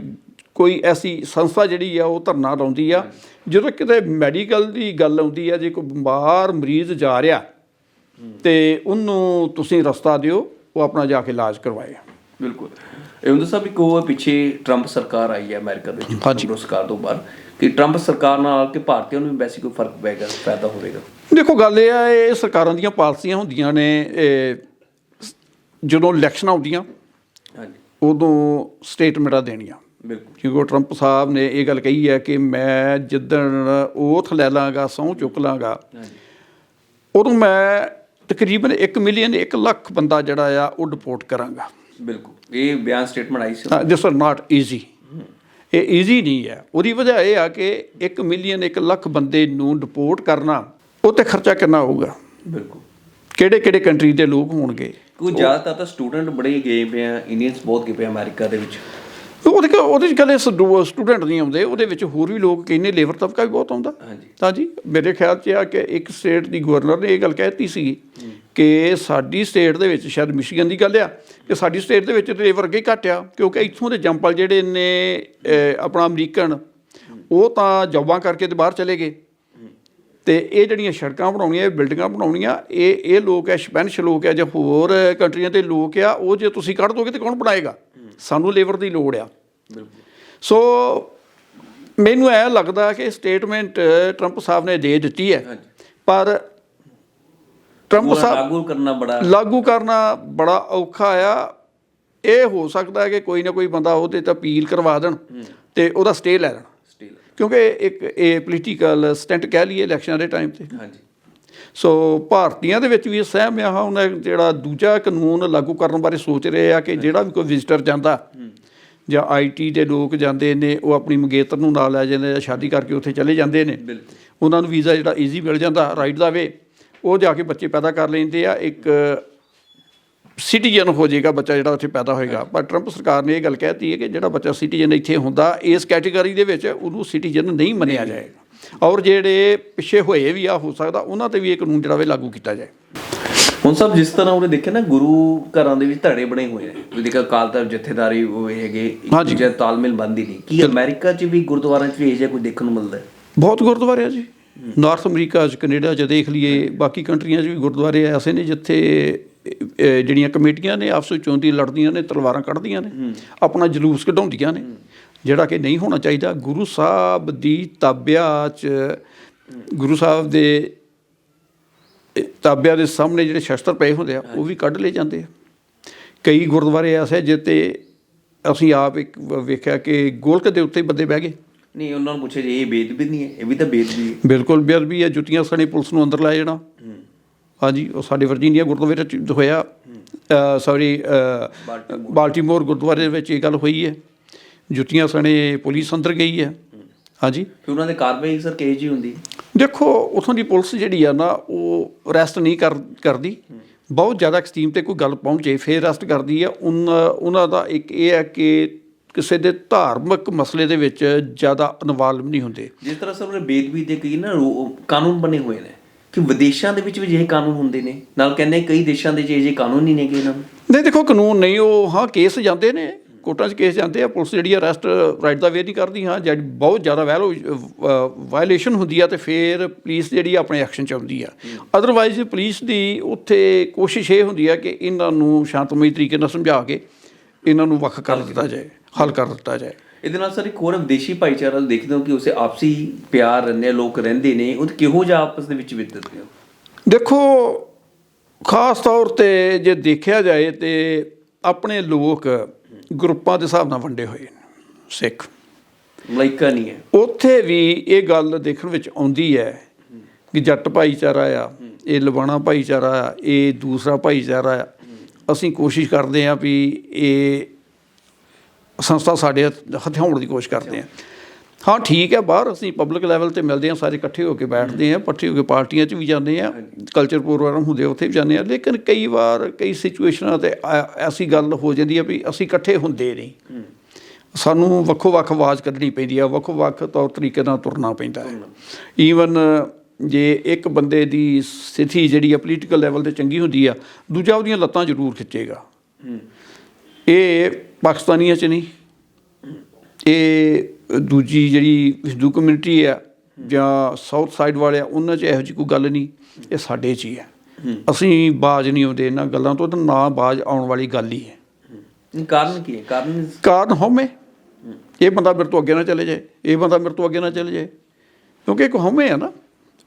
Speaker 2: ਕੋਈ ਐਸੀ ਸੰਸਥਾ ਜਿਹੜੀ ਆ ਉਹ ਧਰਨਾ ਲਾਉਂਦੀ ਆ। ਜਦੋਂ ਕਿਤੇ ਮੈਡੀਕਲ ਦੀ ਗੱਲ ਆਉਂਦੀ ਆ ਜੇ ਕੋਈ ਬਿਮਾਰ ਮਰੀਜ਼ ਜਾ ਰਿਹਾ ਤੇ ਉਹਨੂੰ ਤੁਸੀਂ ਰਸਤਾ ਦਿਓ ਉਹ ਆਪਣਾ ਜਾ ਕੇ ਇਲਾਜ ਕਰਵਾਏ।
Speaker 1: ਬਿਲਕੁਲ। ਇਹ ਹੁੰਦਾ ਸਾਹਿਬ ਇੱਕ ਉਹ ਪਿੱਛੇ ਟਰੰਪ ਸਰਕਾਰ ਆਈ ਹੈ ਅਮਰੀਕਾ ਦੇ ਵਿੱਚ ਸਰਕਾਰ ਤੋਂ ਬਾਅਦ ਕਿ ਟਰੰਪ ਸਰਕਾਰ ਨਾਲ ਕਿ ਭਾਰਤੀਆਂ ਨੂੰ ਵੀ ਵੈਸੇ ਕੋਈ ਫ਼ਰਕ ਪੈਗਾ ਪੈਦਾ ਹੋਵੇਗਾ?
Speaker 2: ਦੇਖੋ ਗੱਲ ਇਹ ਆ ਇਹ ਸਰਕਾਰਾਂ ਦੀਆਂ ਪਾਲਿਸੀਆਂ ਹੁੰਦੀਆਂ ਨੇ ਜਦੋਂ ਇਲੈਕਸ਼ਨ ਆਉਂਦੀਆਂ
Speaker 1: ਹਾਂਜੀ।
Speaker 2: ਉਦੋਂ ਸਟੇਟਮੈਂਟਾਂ ਦੇਣੀਆਂ।
Speaker 1: ਬਿਲਕੁਲ।
Speaker 2: ਕਿਉਂਕਿ ਟਰੰਪ ਸਾਹਿਬ ਨੇ ਇਹ ਗੱਲ ਕਹੀ ਹੈ ਕਿ ਮੈਂ ਜਿੱਦਣ ਓਥ ਲੈ ਲਾਂਗਾ ਸਹੁੰ ਚੁੱਕ ਲਾਂਗਾ ਉਦੋਂ ਮੈਂ ਤਕਰੀਬਨ 1 ਮਿਲੀਅਨ 1 ਲੱਖ ਬੰਦਾ ਜਿਹੜਾ ਆ ਉਹ ਡਿਪੋਰਟ ਕਰਾਂਗਾ।
Speaker 1: ਬਿਲਕੁਲ। ਇਹ ਬਿਆਨ ਸਟੇਟਮੈਂਟ ਆਈ ਸੀ।
Speaker 2: ਦਿਸ ਆਰ ਨਾਟ ਈਜ਼ੀ ਇਹ ਈਜ਼ੀ ਨਹੀਂ ਹੈ। ਉਹਦੀ ਵਜ੍ਹਾ ਇਹ ਆ ਕਿ 1 ਮਿਲੀਅਨ 1 ਲੱਖ ਬੰਦੇ ਨੂੰ ਡਿਪੋਰਟ ਕਰਨਾ ਉਹ ਤੇ ਖਰਚਾ ਕਿੰਨਾ ਹੋਊਗਾ?
Speaker 1: ਬਿਲਕੁਲ।
Speaker 2: ਕਿਹੜੇ ਕਿਹੜੇ ਕੰਟਰੀ ਦੇ ਲੋਕ ਹੋਣਗੇ?
Speaker 1: ਕੋਈ ਜ਼ਿਆਦਾਤਰ ਤਾਂ ਸਟੂਡੈਂਟ ਬੜੇ ਗਏ ਪਏ ਆ ਇੰਡੀਅਨਸ ਬਹੁਤ ਗਏ ਪਏ ਅਮਰੀਕਾ ਦੇ ਵਿੱਚ।
Speaker 2: ਉਹਦੇ ਕ- ਉਹਦੇ ਚ ਕੱਲੇ ਸਟੂਡੈਂਟ ਨਹੀਂ ਆਉਂਦੇ ਉਹਦੇ ਵਿੱਚ ਹੋਰ ਵੀ ਲੋਕ ਕਹਿੰਦੇ ਲੇਬਰ ਤਬਕਾ ਵੀ ਬਹੁਤ ਆਉਂਦਾ। ਤਾਂ ਜੀ ਮੇਰੇ ਖਿਆਲ 'ਚ ਆ ਕਿ ਇੱਕ ਸਟੇਟ ਦੀ ਗਵਰਨਰ ਨੇ ਇਹ ਗੱਲ ਕਹਿਤੀ ਸੀ ਕਿ ਸਾਡੀ ਸਟੇਟ ਦੇ ਵਿੱਚ ਸ਼ਾਇਦ ਮਿਸ਼ੀਗਨ ਦੀ ਗੱਲ ਆ ਕਿ ਸਾਡੀ ਸਟੇਟ ਦੇ ਵਿੱਚ ਲੇਬਰ ਅੱਗੇ ਘੱਟ ਆ ਕਿਉਂਕਿ ਇੱਥੋਂ ਦੇ ਜੰਪਲ ਜਿਹੜੇ ਨੇ ਆਪਣਾ ਅਮਰੀਕਨ ਉਹ ਤਾਂ ਜੌਬਾਂ ਕਰਕੇ ਤੇ ਬਾਹਰ ਚਲੇ ਗਏ। ਤੇ ਇਹ ਜਿਹੜੀਆਂ ਸੜਕਾਂ ਬਣਾਉਣੀਆਂ ਇਹ ਬਿਲਡਿੰਗਾਂ ਬਣਾਉਣੀਆਂ ਇਹ ਇਹ ਲੋਕ ਐ ਸਪੈਨਿਸ਼ ਲੋਕ ਐ ਜਾਂ ਹੋਰ ਕੰਟਰੀਆਂ ਦੇ ਲੋਕ ਆ ਉਹ ਜੇ ਤੁਸੀਂ ਕੱਢ ਦੋਗੇ ਤੇ ਕੌਣ ਬਣਾਏਗਾ? ਸਾਨੂੰ ਲੇਬਰ ਦੀ ਲੋੜ ਆ। ਸੋ ਮੈਨੂੰ ਐ ਲੱਗਦਾ ਕਿ ਸਟੇਟਮੈਂਟ ਟਰੰਪ ਸਾਹਿਬ ਨੇ ਦੇ ਦਿੱਤੀ ਹੈ। ਪਰ ਟਰੰਪ ਸਾਹਿਬ
Speaker 1: ਲਾਗੂ ਕਰਨਾ ਬੜਾ
Speaker 2: ਲਾਗੂ ਕਰਨਾ ਬੜਾ ਔਖਾ ਆ। ਇਹ ਹੋ ਸਕਦਾ ਹੈ ਕਿ ਕੋਈ ਨਾ ਕੋਈ ਬੰਦਾ ਉਹਦੇ ਤੇ ਅਪੀਲ ਕਰਵਾ ਦੇਣ ਤੇ ਉਹਦਾ ਸਟੇ ਲੈ ਲੈਣ। ਕਿਉਂਕਿ ਇੱਕ ਇਹ ਪੋਲੀਟੀਕਲ ਸਟੈਂਟ ਕਹਿ ਲਈਏ ਇਲੈਕਸ਼ਨ ਦੇ ਟਾਈਮ ਤੇ।
Speaker 1: ਹਾਂਜੀ।
Speaker 2: ਸੋ ਭਾਰਤੀਆਂ ਦੇ ਵਿੱਚ ਵੀ ਸਹਿਮ ਆ ਹੁਣ ਜਿਹੜਾ ਦੂਜਾ ਕਾਨੂੰਨ ਲਾਗੂ ਕਰਨ ਬਾਰੇ ਸੋਚ ਰਹੇ ਆ ਕਿ ਜਿਹੜਾ ਵੀ ਕੋਈ ਵਿਜ਼ਟਰ ਜਾਂਦਾ ਜਾਂ ਆਈਟੀ ਦੇ ਲੋਕ ਜਾਂਦੇ ਨੇ ਉਹ ਆਪਣੀ ਮੰਗੇਤਰ ਨੂੰ ਨਾਲ ਲੈ ਜਾਂਦੇ ਜਾਂ ਸ਼ਾਦੀ ਕਰਕੇ ਉੱਥੇ ਚਲੇ ਜਾਂਦੇ ਨੇ। ਉਹਨਾਂ ਨੂੰ ਵੀਜ਼ਾ ਜਿਹੜਾ ਈਜ਼ੀ ਮਿਲ ਜਾਂਦਾ ਰਾਈਟ ਦਾ ਵੇ। ਉਹ ਜਾ ਕੇ ਬੱਚੇ ਪੈਦਾ ਕਰ ਲੈਂਦੇ ਆ। ਇੱਕ ਸਿਟੀਜ਼ਨ ਹੋ ਜਾਏਗਾ ਬੱਚਾ ਜਿਹੜਾ ਉੱਥੇ ਪੈਦਾ ਹੋਏਗਾ। ਪਰ ਟਰੰਪ ਸਰਕਾਰ ਨੇ ਇਹ ਗੱਲ ਕਹਿਤੀ ਹੈ ਕਿ ਜਿਹੜਾ ਬੱਚਾ ਸਿਟੀਜ਼ਨ ਇੱਥੇ ਹੁੰਦਾ ਇਸ ਕੈਟਾਗਰੀ ਦੇ ਵਿੱਚ ਉਹਨੂੰ ਸਿਟੀਜ਼ਨ ਨਹੀਂ ਮੰਨਿਆ ਜਾਏਗਾ। ਔਰ ਜਿਹੜੇ ਪਿੱਛੇ ਹੋਏ ਵੀ ਆ ਹੋ ਸਕਦਾ ਉਹਨਾਂ ਤੇ ਵੀ ਇਹ ਕਾਨੂੰਨ ਜਿਹੜਾ ਵੇ ਲਾਗੂ ਕੀਤਾ ਜਾਏ।
Speaker 1: ਹੁਣ ਸਭ ਜਿਸ ਤਰ੍ਹਾਂ ਉਹਨੇ ਦੇਖਿਆ ਨਾ ਗੁਰੂ ਘਰਾਂ ਦੇ ਵਿੱਚ ਧੜੇ ਬਣੇ ਹੋਏ ਨੇ ਦੇਖਿਆ ਅਕਾਲ ਤਖਤ ਜਥੇਦਾਰੀ ਹੋਏ ਹੈਗੇ ਇੱਕ ਤਾਲਮੇਲ ਬੰਦੀ ਨਹੀਂ। ਕੀ ਅਮਰੀਕਾ 'ਚ ਵੀ ਗੁਰਦੁਆਰਿਆਂ 'ਚ ਵੀ ਇਹ ਜਿਹਾ ਕੁਝ ਦੇਖਣ ਨੂੰ ਮਿਲਦਾ ਹੈ?
Speaker 2: ਬਹੁਤ ਗੁਰਦੁਆਰੇ ਆ ਜੀ। ਨਾਰਥ ਅਮਰੀਕਾ 'ਚ ਕੈਨੇਡਾ 'ਚ ਦੇਖ ਲਈਏ ਬਾਕੀ ਕੰਟਰੀਆਂ 'ਚ ਵੀ ਗੁਰਦੁਆਰੇ ਐਸੇ ਨੇ ਜਿੱਥੇ ਜਿਹੜੀਆਂ ਕਮੇਟੀਆਂ ਨੇ ਆਪਸ ਵਿੱਚ ਚੋਂਦੀ ਲੜਦੀਆਂ ਨੇ ਤਲਵਾਰਾਂ ਕੱਢਦੀਆਂ ਨੇ ਆਪਣਾ ਜਲੂਸ ਕਢਾਉਂਦੀਆਂ ਨੇ। ਜਿਹੜਾ ਕਿ ਨਹੀਂ ਹੋਣਾ ਚਾਹੀਦਾ ਗੁਰੂ ਸਾਹਿਬ ਦੀ ਤਾਬਿਆ 'ਚ ਗੁਰੂ ਸਾਹਿਬ ਦੇ ਤਾਬਿਆ ਦੇ ਸਾਹਮਣੇ ਜਿਹੜੇ ਸ਼ਸਤਰ ਪਏ ਹੁੰਦੇ ਆ ਉਹ ਵੀ ਕੱਢ ਲਏ ਜਾਂਦੇ ਆ। ਕਈ ਗੁਰਦੁਆਰੇ ਐਸੇ ਜਿੱਤੇ ਅਸੀਂ ਆਪ ਇੱਕ ਵੇਖਿਆ ਕਿ ਗੋਲਕ ਦੇ ਉੱਤੇ ਬੰਦੇ ਬਹਿ ਗਏ।
Speaker 1: ਨਹੀਂ ਉਹਨਾਂ ਨੂੰ ਪੁੱਛਿਆ ਜੀ ਇਹ ਬੇਦ ਵੀ ਨਹੀਂ ਹੈ ਇਹ ਵੀ ਤਾਂ ਬੇਦ ਵੀ ਹੈ।
Speaker 2: ਬਿਲਕੁਲ ਬੇਅਦਬੀ ਹੈ ਜੁੱਤੀਆਂ ਸਣੇ ਪੁਲਿਸ ਨੂੰ ਅੰਦਰ ਲੈ ਜਾਣਾ। ਹਾਂਜੀ ਉਹ ਸਾਡੇ ਵਰਜੀਨੀਆ ਗੁਰਦੁਆਰੇ ਚ ਹੋਇਆ। ਸੌਰੀ ਬਾਲਟੀਮੋਰ ਗੁਰਦੁਆਰੇ ਵਿੱਚ ਇਹ ਗੱਲ ਹੋਈ ਹੈ। ਜੁੱਤੀਆਂ ਸਣੇ ਪੁਲਿਸ ਅੰਦਰ ਗਈ ਹੈ। ਹਾਂਜੀ।
Speaker 1: ਫਿਰ ਉਹਨਾਂ ਦੇ ਕਾਰਵਾਈ ਸਰ ਕਿਹੋ ਜਿਹੀ ਹੁੰਦੀ?
Speaker 2: ਦੇਖੋ ਉਥੋਂ ਦੀ ਪੁਲਿਸ ਜਿਹੜੀ ਆ ਨਾ ਉਹ ਅਰੈਸਟ ਨਹੀਂ ਕਰ ਕਰਦੀ। ਬਹੁਤ ਜ਼ਿਆਦਾ ਐਕਸਟ੍ਰੀਮ ਤੇ ਕੋਈ ਗੱਲ ਪਹੁੰਚੇ ਫੇਰ ਅਰੈਸਟ ਕਰਦੀ ਆ। ਉਹਨਾਂ ਉਹਨਾਂ ਦਾ ਇੱਕ ਇਹ ਹੈ ਕਿ ਕਿਸੇ ਦੇ ਧਾਰਮਿਕ ਮਸਲੇ ਦੇ ਵਿੱਚ ਜ਼ਿਆਦਾ ਇਨਵੋਲਵ ਨਹੀਂ ਹੁੰਦੇ।
Speaker 1: ਜਿਸ ਤਰ੍ਹਾਂ ਸਰ ਉਹਨੇ ਬੇਦਬੀ ਦੇ ਕਈ ਨਾ ਕਾਨੂੰਨ ਬਣੇ ਹੋਏ ਨੇ ਕਿ ਵਿਦੇਸ਼ਾਂ ਦੇ ਵਿੱਚ ਵੀ ਜਿਹੇ ਕਾਨੂੰਨ ਹੁੰਦੇ ਨੇ। ਨਾਲ ਕਹਿੰਦੇ ਕਈ ਦੇਸ਼ਾਂ ਦੇ ਜਿਹੇ ਕਾਨੂੰਨ ਨਹੀਂ ਨੇਗੇ ਇਹਨਾਂ ਨੂੰ।
Speaker 2: ਨਹੀਂ ਦੇਖੋ ਕਾਨੂੰਨ ਨਹੀਂ ਉਹ ਹਾਂ ਕੇਸ ਜਾਂਦੇ ਨੇ। ਕੋਰਟਾਂ 'ਚ ਕੇਸ ਜਾਂਦੇ ਆ ਪੁਲਿਸ ਜਿਹੜੀ ਅਰੈਸਟ ਰਾਈਟ ਦਾ ਵੇ ਨਹੀਂ ਕਰਦੀ ਹਾਂ ਜਦ ਬਹੁਤ ਜ਼ਿਆਦਾ ਵਾਇਲੇਸ਼ਨ ਹੁੰਦੀ ਆ ਤੇ ਫਿਰ ਪੁਲਿਸ ਜਿਹੜੀ ਆਪਣੇ ਐਕਸ਼ਨ 'ਚ ਆਉਂਦੀ ਆ। ਅਦਰਵਾਈਜ਼ ਪੁਲਿਸ ਦੀ ਉੱਥੇ ਕੋਸ਼ਿਸ਼ ਇਹ ਹੁੰਦੀ ਆ ਕਿ ਇਹਨਾਂ ਨੂੰ ਸ਼ਾਂਤਮਈ ਤਰੀਕੇ ਨਾਲ ਸਮਝਾ ਕੇ ਇਹਨਾਂ ਨੂੰ ਵੱਖ ਕਰ ਦਿੱਤਾ ਜਾਏ ਹੱਲ ਕਰ ਦਿੱਤਾ ਜਾਏ।
Speaker 1: ਇਹਦੇ ਨਾਲ ਸਰ ਇੱਕ ਹੋਰ ਵਿਦੇਸ਼ੀ ਭਾਈਚਾਰਾ ਦੇਖਦੇ ਹੋ ਕਿ ਉਸੇ ਆਪਸੀ ਪਿਆਰ ਰਹਿੰਦੇ ਲੋਕ ਰਹਿੰਦੇ ਨੇ ਉਹ ਕਿਹੋ ਜਿਹਾ ਆਪਸ ਦੇ ਵਿੱਚ ਵਿਤਰਦੇ ਹੋ
Speaker 2: ਦੇਖੋ ਖਾਸ ਤੌਰ ਤੇ ਜੇ ਦੇਖਿਆ ਜਾਏ ਤੇ ਆਪਣੇ ਲੋਕ ਗਰੁੱਪਾਂ ਦੇ ਹਿਸਾਬ ਨਾਲ ਵੰਡੇ ਹੋਏ ਨੇ ਸਿੱਖ।
Speaker 1: ਮਲਾਈਕਾ ਨਹੀਂ ਹੈ।
Speaker 2: ਉੱਥੇ ਵੀ ਇਹ ਗੱਲ ਦੇਖਣ ਵਿੱਚ ਆਉਂਦੀ ਹੈ ਕਿ ਜੱਟ ਭਾਈਚਾਰਾ ਆ ਇਹ ਲਵਾਣਾ ਭਾਈਚਾਰਾ ਆ ਇਹ ਦੂਸਰਾ ਭਾਈਚਾਰਾ ਆ। ਅਸੀਂ ਕੋਸ਼ਿਸ਼ ਕਰਦੇ ਆ ਵੀ ਇਹ ਸੰਸਥਾ ਸਾਡੇ ਹੱਥ- ਹਥਿਆਉਣ ਦੀ ਕੋਸ਼ਿਸ਼ ਕਰਦੇ ਆ ਹਾਂ ਠੀਕ ਹੈ ਬਾਹਰ ਅਸੀਂ ਪਬਲਿਕ ਲੈਵਲ ਤੇ ਮਿਲਦੇ ਆ ਸਾਰੇ ਇਕੱਠੇ ਹੋ ਕੇ ਬੈਠਦੇ ਆ ਇਕੱਠੇ ਹੋ ਕੇ ਪਾਰਟੀਆਂ 'ਚ ਵੀ ਜਾਂਦੇ ਆ ਕਲਚਰ ਪ੍ਰੋਗਰਾਮ ਹੁੰਦੇ ਉੱਥੇ ਵੀ ਜਾਂਦੇ ਆ ਲੇਕਿਨ ਕਈ ਵਾਰ ਕਈ ਸਿਚੁਏਸ਼ਨਾਂ ਤੇ ਐਸੀ ਗੱਲ ਹੋ ਜਾਂਦੀ ਆ ਵੀ ਅਸੀਂ ਇਕੱਠੇ ਹੁੰਦੇ ਨਹੀਂ। ਸਾਨੂੰ ਵੱਖੋ ਵੱਖ ਆਵਾਜ਼ ਕੱਢਣੀ ਪੈਂਦੀ ਆ ਵੱਖੋ ਵੱਖ ਤੌਰ ਤਰੀਕੇ ਨਾਲ ਤੁਰਨਾ ਪੈਂਦਾ ਹੈ। ਈਵਨ ਜੇ ਇੱਕ ਬੰਦੇ ਦੀ ਸਥਿਤੀ ਜਿਹੜੀ ਆ ਪੋਲੀਟੀਕਲ ਲੈਵਲ ਤੇ ਚੰਗੀ ਹੁੰਦੀ ਆ ਦੂਜਾ ਉਹਦੀਆਂ ਲੱਤਾਂ ਜ਼ਰੂਰ ਖਿੱਚੇਗਾ। ਇਹ ਪਾਕਿਸਤਾਨੀਆਂ 'ਚ ਨਹੀਂ। ਇਹ ਦੂਜੀ ਜਿਹੜੀ ਹਿੰਦੂ ਕਮਿਊਨਿਟੀ ਆ ਜਾਂ ਸਾਊਥ ਸਾਈਡ ਵਾਲੇ ਆ ਉਹਨਾਂ 'ਚ ਇਹੋ ਜਿਹੀ ਕੋਈ ਗੱਲ ਨਹੀਂ ਇਹ ਸਾਡੇ 'ਚ ਹੀ ਹੈ। ਅਸੀਂ ਬਾਜ ਨਹੀਂ ਆਉਂਦੇ ਇਹਨਾਂ ਗੱਲਾਂ ਤੋਂ ਤਾਂ ਨਾ ਬਾਜ ਆਉਣ ਵਾਲੀ ਗੱਲ ਹੀ ਹੈ।
Speaker 1: ਕਾਰਨ ਕੀ ਹੈ? ਕਾਰਨ
Speaker 2: ਕਾਰਨ ਹਉਮੈ। ਇਹ ਬੰਦਾ ਮੇਰੇ ਤੋਂ ਅੱਗੇ ਨਾ ਚਲੇ ਜਾਏ ਇਹ ਬੰਦਾ ਮੇਰੇ ਤੋਂ ਅੱਗੇ ਨਾ ਚਲੇ ਜਾਏ। ਕਿਉਂਕਿ ਇੱਕ ਹਉਮੈ ਆ ਨਾ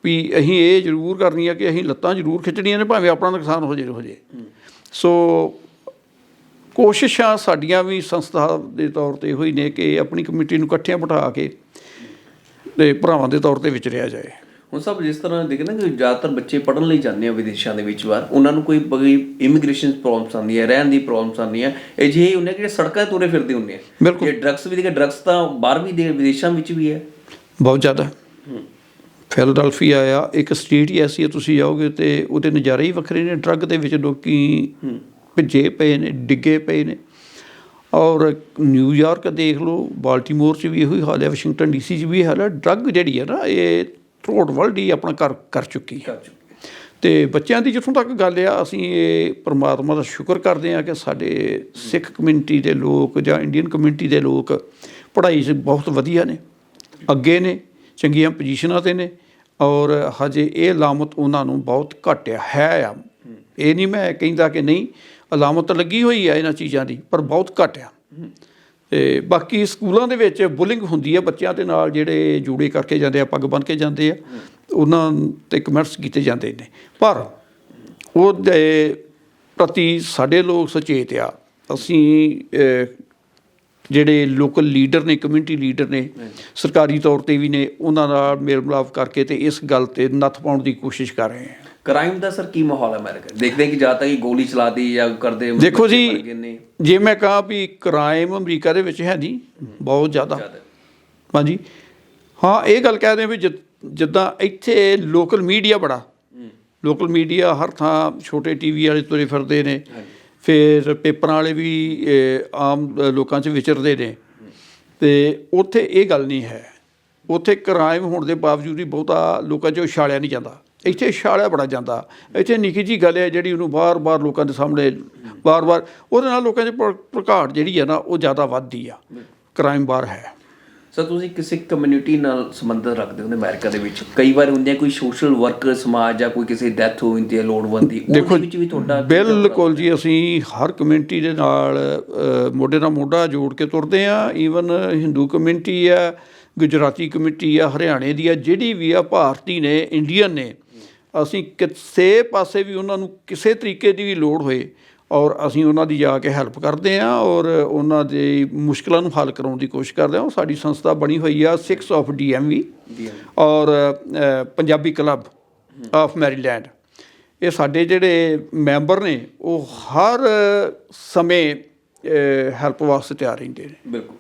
Speaker 2: ਵੀ ਅਸੀਂ ਇਹ ਜ਼ਰੂਰ ਕਰਨੀ ਆ ਕਿ ਅਸੀਂ ਲੱਤਾਂ ਜ਼ਰੂਰ ਖਿੱਚਣੀਆਂ ਨੇ ਭਾਵੇਂ ਆਪਣਾ ਨੁਕਸਾਨ ਹੋ ਜੇ ਹੋ ਜੇ ਸੋ ਕੋਸ਼ਿਸ਼ਾਂ ਸਾਡੀਆਂ ਵੀ ਸੰਸਥਾ ਦੇ ਤੌਰ ਤੇ ਹੋਈ ਨੇ ਕਿ ਆਪਣੀ ਕਮੇਟੀ ਨੂੰ ਇਕੱਠਿਆਂ ਬਿਠਾ ਕੇ ਤੇ ਭਰਾਵਾਂ ਦੇ ਤੌਰ ਤੇ ਵਿਚਰਿਆ ਜਾਏ।
Speaker 1: ਹੁਣ ਸਭ ਜਿਸ ਤਰ੍ਹਾਂ ਦੇਖੇ ਨਾ ਕਿ ਜ਼ਿਆਦਾਤਰ ਬੱਚੇ ਪੜ੍ਹਨ ਲਈ ਜਾਂਦੇ ਆ ਵਿਦੇਸ਼ਾਂ ਦੇ ਵਿੱਚ ਬਾਹਰ ਉਹਨਾਂ ਨੂੰ ਕੋਈ ਇਮੀਗ੍ਰੇਸ਼ਨ ਪ੍ਰੋਬਲਮਸ ਆਉਂਦੀਆਂ ਰਹਿਣ ਦੀ ਪ੍ਰੋਬਲਮਸ ਆਉਂਦੀਆਂ ਇਹ ਜਿਹੇ ਹੁੰਦੇ ਕਿ ਜਿਹੜੇ ਸੜਕਾਂ ਤੇ ਤੁਰੇ ਫਿਰਦੇ ਹੁੰਦੇ ਆ।
Speaker 2: ਬਿਲਕੁਲ।
Speaker 1: ਇਹ ਡਰੱਗਸ ਵੀ ਦੇਖੇ ਡਰੱਗਸ ਤਾਂ ਬਾਹਰ ਵੀ ਦੇ ਵਿਦੇਸ਼ਾਂ ਵਿੱਚ ਵੀ ਹੈ।
Speaker 2: ਬਹੁਤ ਜ਼ਿਆਦਾ। ਫਿਲਡਲਫੀਆ ਆ ਇੱਕ ਸਟੇਟ ਹੀ ਐਸੀ ਹੈ ਤੁਸੀਂ ਜਾਓਗੇ ਤੇ ਉਹਦੇ ਨਜ਼ਾਰੇ ਹੀ ਵੱਖਰੇ ਨੇ ਡਰੱਗ ਦੇ ਵਿੱਚ ਲੋਕੀ ਭਿੱਜੇ ਪਏ ਨੇ ਡਿੱਗੇ ਪਏ ਨੇ। ਔਰ ਨਿਊਯਾਰਕ ਦੇਖ ਲਓ ਬਾਲਟੀਮੋਰ 'ਚ ਵੀ ਇਹੋ ਹੀ ਹਾਲ ਹੈ ਵਾਸ਼ਿੰਗਟਨ ਡੀਸੀ 'ਚ ਵੀ ਹਾਲ ਹੈ। ਡਰੱਗ ਜਿਹੜੀ ਹੈ ਨਾ ਇਹ ਥਰੋਟ ਵਰਲਡ ਹੀ ਆਪਣਾ ਕਰ ਕਰ ਚੁੱਕੀ ਹੈ। ਤੇ ਬੱਚਿਆਂ ਦੀ ਜਿੱਥੋਂ ਤੱਕ ਗੱਲ ਆ ਅਸੀਂ ਇਹ ਪ੍ਰਮਾਤਮਾ ਦਾ ਸ਼ੁਕਰ ਕਰਦੇ ਹਾਂ ਕਿ ਸਾਡੇ ਸਿੱਖ ਕਮਿਊਨਿਟੀ ਦੇ ਲੋਕ ਜਾਂ ਇੰਡੀਅਨ ਕਮਿਊਨਿਟੀ ਦੇ ਲੋਕ ਪੜ੍ਹਾਈ 'ਚ ਬਹੁਤ ਵਧੀਆ ਨੇ ਅੱਗੇ ਨੇ ਚੰਗੀਆਂ ਪੋਜੀਸ਼ਨਾਂ ਤੇ ਨੇ। ਔਰ ਹਜੇ ਇਹ ਲਾਮਤ ਉਹਨਾਂ ਨੂੰ ਬਹੁਤ ਘੱਟ ਆ। ਹੈ। ਆ ਇਹ ਨਹੀਂ ਮੈਂ ਕਹਿੰਦਾ ਕਿ ਨਹੀਂ ਅਲਾਮਤ ਲੱਗੀ ਹੋਈ ਹੈ ਇਹਨਾਂ ਚੀਜ਼ਾਂ ਦੀ, ਪਰ ਬਹੁਤ ਘੱਟ ਆ। ਤੇ ਬਾਕੀ ਸਕੂਲਾਂ ਦੇ ਵਿੱਚ ਬੁਲਿੰਗ ਹੁੰਦੀ ਹੈ ਬੱਚਿਆਂ ਦੇ ਨਾਲ, ਜਿਹੜੇ ਜੂੜੇ ਕਰਕੇ ਜਾਂਦੇ ਆ, ਪੱਗ ਬੰਨ੍ਹ ਕੇ ਜਾਂਦੇ ਆ, ਉਹਨਾਂ ਤੇ ਕਮੈਂਟਸ ਕੀਤੇ ਜਾਂਦੇ ਨੇ। ਪਰ ਉਹਦੇ ਪ੍ਰਤੀ ਸਾਡੇ ਲੋਕ ਸੁਚੇਤ ਆ। ਅਸੀਂ ਜਿਹੜੇ ਲੋਕਲ ਲੀਡਰ ਨੇ, ਕਮਿਊਨਿਟੀ ਲੀਡਰ ਨੇ, ਸਰਕਾਰੀ ਤੌਰ ਤੇ ਵੀ ਨੇ, ਉਹਨਾਂ ਨਾਲ ਮੇਲ ਮਿਲਾਪ ਕਰਕੇ ਤੇ ਇਸ ਗੱਲ ਤੇ ਨੱਥ ਪਾਉਣ ਦੀ ਕੋਸ਼ਿਸ਼ ਕਰ ਰਹੇ ਹਾਂ।
Speaker 1: ਕ੍ਰਾਈਮ ਦਾ ਸਰ ਕੀ ਮਾਹੌਲ ਹੈ ਅਮਰੀਕਾ ਦੇਖਦੇ ਕਿ ਜਾਂ ਤਾਂ ਕਿ ਗੋਲੀ ਚਲਾਦੀ ਜਾਂ ਕਰਦੇ
Speaker 2: ਦੇਖੋ ਜੀ। ਜੇ ਮੈਂ ਕਹਾਂ ਵੀ ਕ੍ਰਾਈਮ ਅਮਰੀਕਾ ਦੇ ਵਿੱਚ ਹੈ ਨਹੀਂ ਬਹੁਤ ਜ਼ਿਆਦਾ। ਹਾਂਜੀ। ਹਾਂ ਇਹ ਗੱਲ ਕਹਿ ਰਹੇ ਵੀ ਜਿ- ਜਿੱਦਾਂ ਇੱਥੇ ਲੋਕਲ ਮੀਡੀਆ ਬੜਾ। ਲੋਕਲ ਮੀਡੀਆ ਹਰ ਥਾਂ ਛੋਟੇ ਟੀਵੀ ਵਾਲੇ ਤੁਰੇ ਫਿਰਦੇ ਨੇ। ਫਿਰ ਪੇਪਰਾਂ ਵਾਲੇ ਵੀ ਆਮ ਲੋਕਾਂ 'ਚ ਵਿਚਰਦੇ ਨੇ। ਤੇ ਉੱਥੇ ਇਹ ਗੱਲ ਨਹੀਂ ਹੈ। ਉੱਥੇ ਕ੍ਰਾਈਮ ਹੋਣ ਦੇ ਬਾਵਜੂਦ ਵੀ ਬਹੁਤਾ ਲੋਕਾਂ 'ਚ ਉਛਾਲਿਆ ਨਹੀਂ ਜਾਂਦਾ। ਇੱਥੇ ਉਛਾਲਿਆ ਬੜਾ ਜਾਂਦਾ। ਇੱਥੇ ਨਿੱਕੀ ਜੀ ਗੱਲ ਹੈ ਜਿਹੜੀ ਉਹਨੂੰ ਬਾਰ-ਬਾਰ ਲੋਕਾਂ ਦੇ ਸਾਹਮਣੇ ਬਾਰ-ਬਾਰ ਉਹਦੇ ਨਾਲ ਲੋਕਾਂ 'ਚ ਭੜਕਾਹਟ ਜਿਹੜੀ ਹੈ ਨਾ ਉਹ ਜ਼ਿਆਦਾ ਵੱਧਦੀ ਆ। ਕ੍ਰਾਈਮ ਬਾਰ ਹੈ।
Speaker 1: ਸਰ ਤੁਸੀਂ ਕਿਸੇ ਕਮਿਊਨਿਟੀ ਨਾਲ ਸੰਬੰਧ ਰੱਖਦੇ ਹੋ ਅਮਰੀਕਾ ਦੇ ਵਿੱਚ? ਕਈ ਵਾਰ ਹੁੰਦੇ ਕੋਈ ਸੋਸ਼ਲ ਵਰਕਰ ਸਮਾਜ ਜਾਂ ਕੋਈ ਕਿਸੇ ਡੈਥ ਹੋ ਜਾਂਦੀ ਹੈ ਲੋੜਵੰਦ ਦੀ ਉਹਦੇ ਵਿੱਚ ਵੀ ਤੁਹਾਡਾ
Speaker 2: ਬਿਲਕੁਲ ਜੀ ਅਸੀਂ ਹਰ ਕਮਿਊਨਿਟੀ ਦੇ ਨਾਲ ਮੋਢੇ ਨਾਲ ਮੋਢਾ ਜੋੜ ਕੇ ਤੁਰਦੇ ਆ ਈਵਨ ਹਿੰਦੂ ਕਮਿਊਨਿਟੀ ਆ ਗੁਜਰਾਤੀ ਕਮਿਊਨਿਟੀ ਆ ਹਰਿਆਣੇ ਦੀ ਆ ਜਿਹੜੀ ਵੀ ਆ ਭਾਰਤੀ ਨੇ ਇੰਡੀਅਨ ਨੇ ਅਸੀਂ ਕਿਸੇ ਪਾਸੇ ਵੀ ਉਹਨਾਂ ਨੂੰ ਕਿਸੇ ਤਰੀਕੇ ਦੀ ਵੀ ਲੋੜ ਹੋਏ ਔਰ ਅਸੀਂ ਉਹਨਾਂ ਦੀ ਜਾ ਕੇ ਹੈਲਪ ਕਰਦੇ ਆ ਔਰ ਉਹਨਾਂ ਦੇ ਮੁਸ਼ਕਲਾਂ ਨੂੰ ਹੱਲ ਕਰਾਉਣ ਦੀ ਕੋਸ਼ਿਸ਼ ਕਰਦੇ ਆ ਉਹ ਸਾਡੀ ਸੰਸਥਾ ਬਣੀ ਹੋਈ ਆ 6 ਆਫ ਡੀਐਮਵੀ ਔਰ ਪੰਜਾਬੀ ਕਲੱਬ ਆਫ ਮੈਰੀਲੈਂਡ। ਇਹ ਸਾਡੇ ਜਿਹੜੇ ਮੈਂਬਰ ਨੇ ਉਹ ਹਰ ਸਮੇਂ ਹੈਲਪ ਵਾਸਤੇ ਤਿਆਰ ਰਹਿੰਦੇ ਨੇ।
Speaker 1: ਬਿਲਕੁਲ।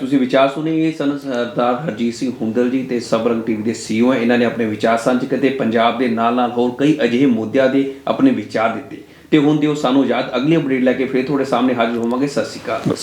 Speaker 1: ਤੁਸੀਂ ਵਿਚਾਰ ਸੁਣੇ ਇਹ ਸਨ ਸਰਦਾਰ ਹਰਜੀਤ ਸਿੰਘ ਹੁੰਦਲ ਜੀ ਤੇ ਸਬਰੰਗ ਟੀਵੀ ਦੇ ਸੀਈਓ ਹੈ। ਇਹਨਾਂ ਨੇ ਆਪਣੇ ਵਿਚਾਰ ਸਾਂਝੇ ਕੀਤੇ। ਪੰਜਾਬ ਦੇ ਨਾਲ ਨਾਲ ਹੋਰ ਕਈ ਅਜਿਹੇ ਮੁੱਦਿਆਂ ਦੇ ਆਪਣੇ ਵਿਚਾਰ ਦਿੱਤੇ। ਤੇ ਹੁਣ ਦਿਓ ਸਾਨੂੰ ਯਾਦ, ਅਗਲੀ ਅਪਡੇਟ ਲੈ ਕੇ ਫਿਰ ਤੁਹਾਡੇ ਸਾਹਮਣੇ ਹਾਜ਼ਰ ਹੋਵਾਂਗੇ। ਸਤਿ ਸ਼੍ਰੀ ਅਕਾਲ।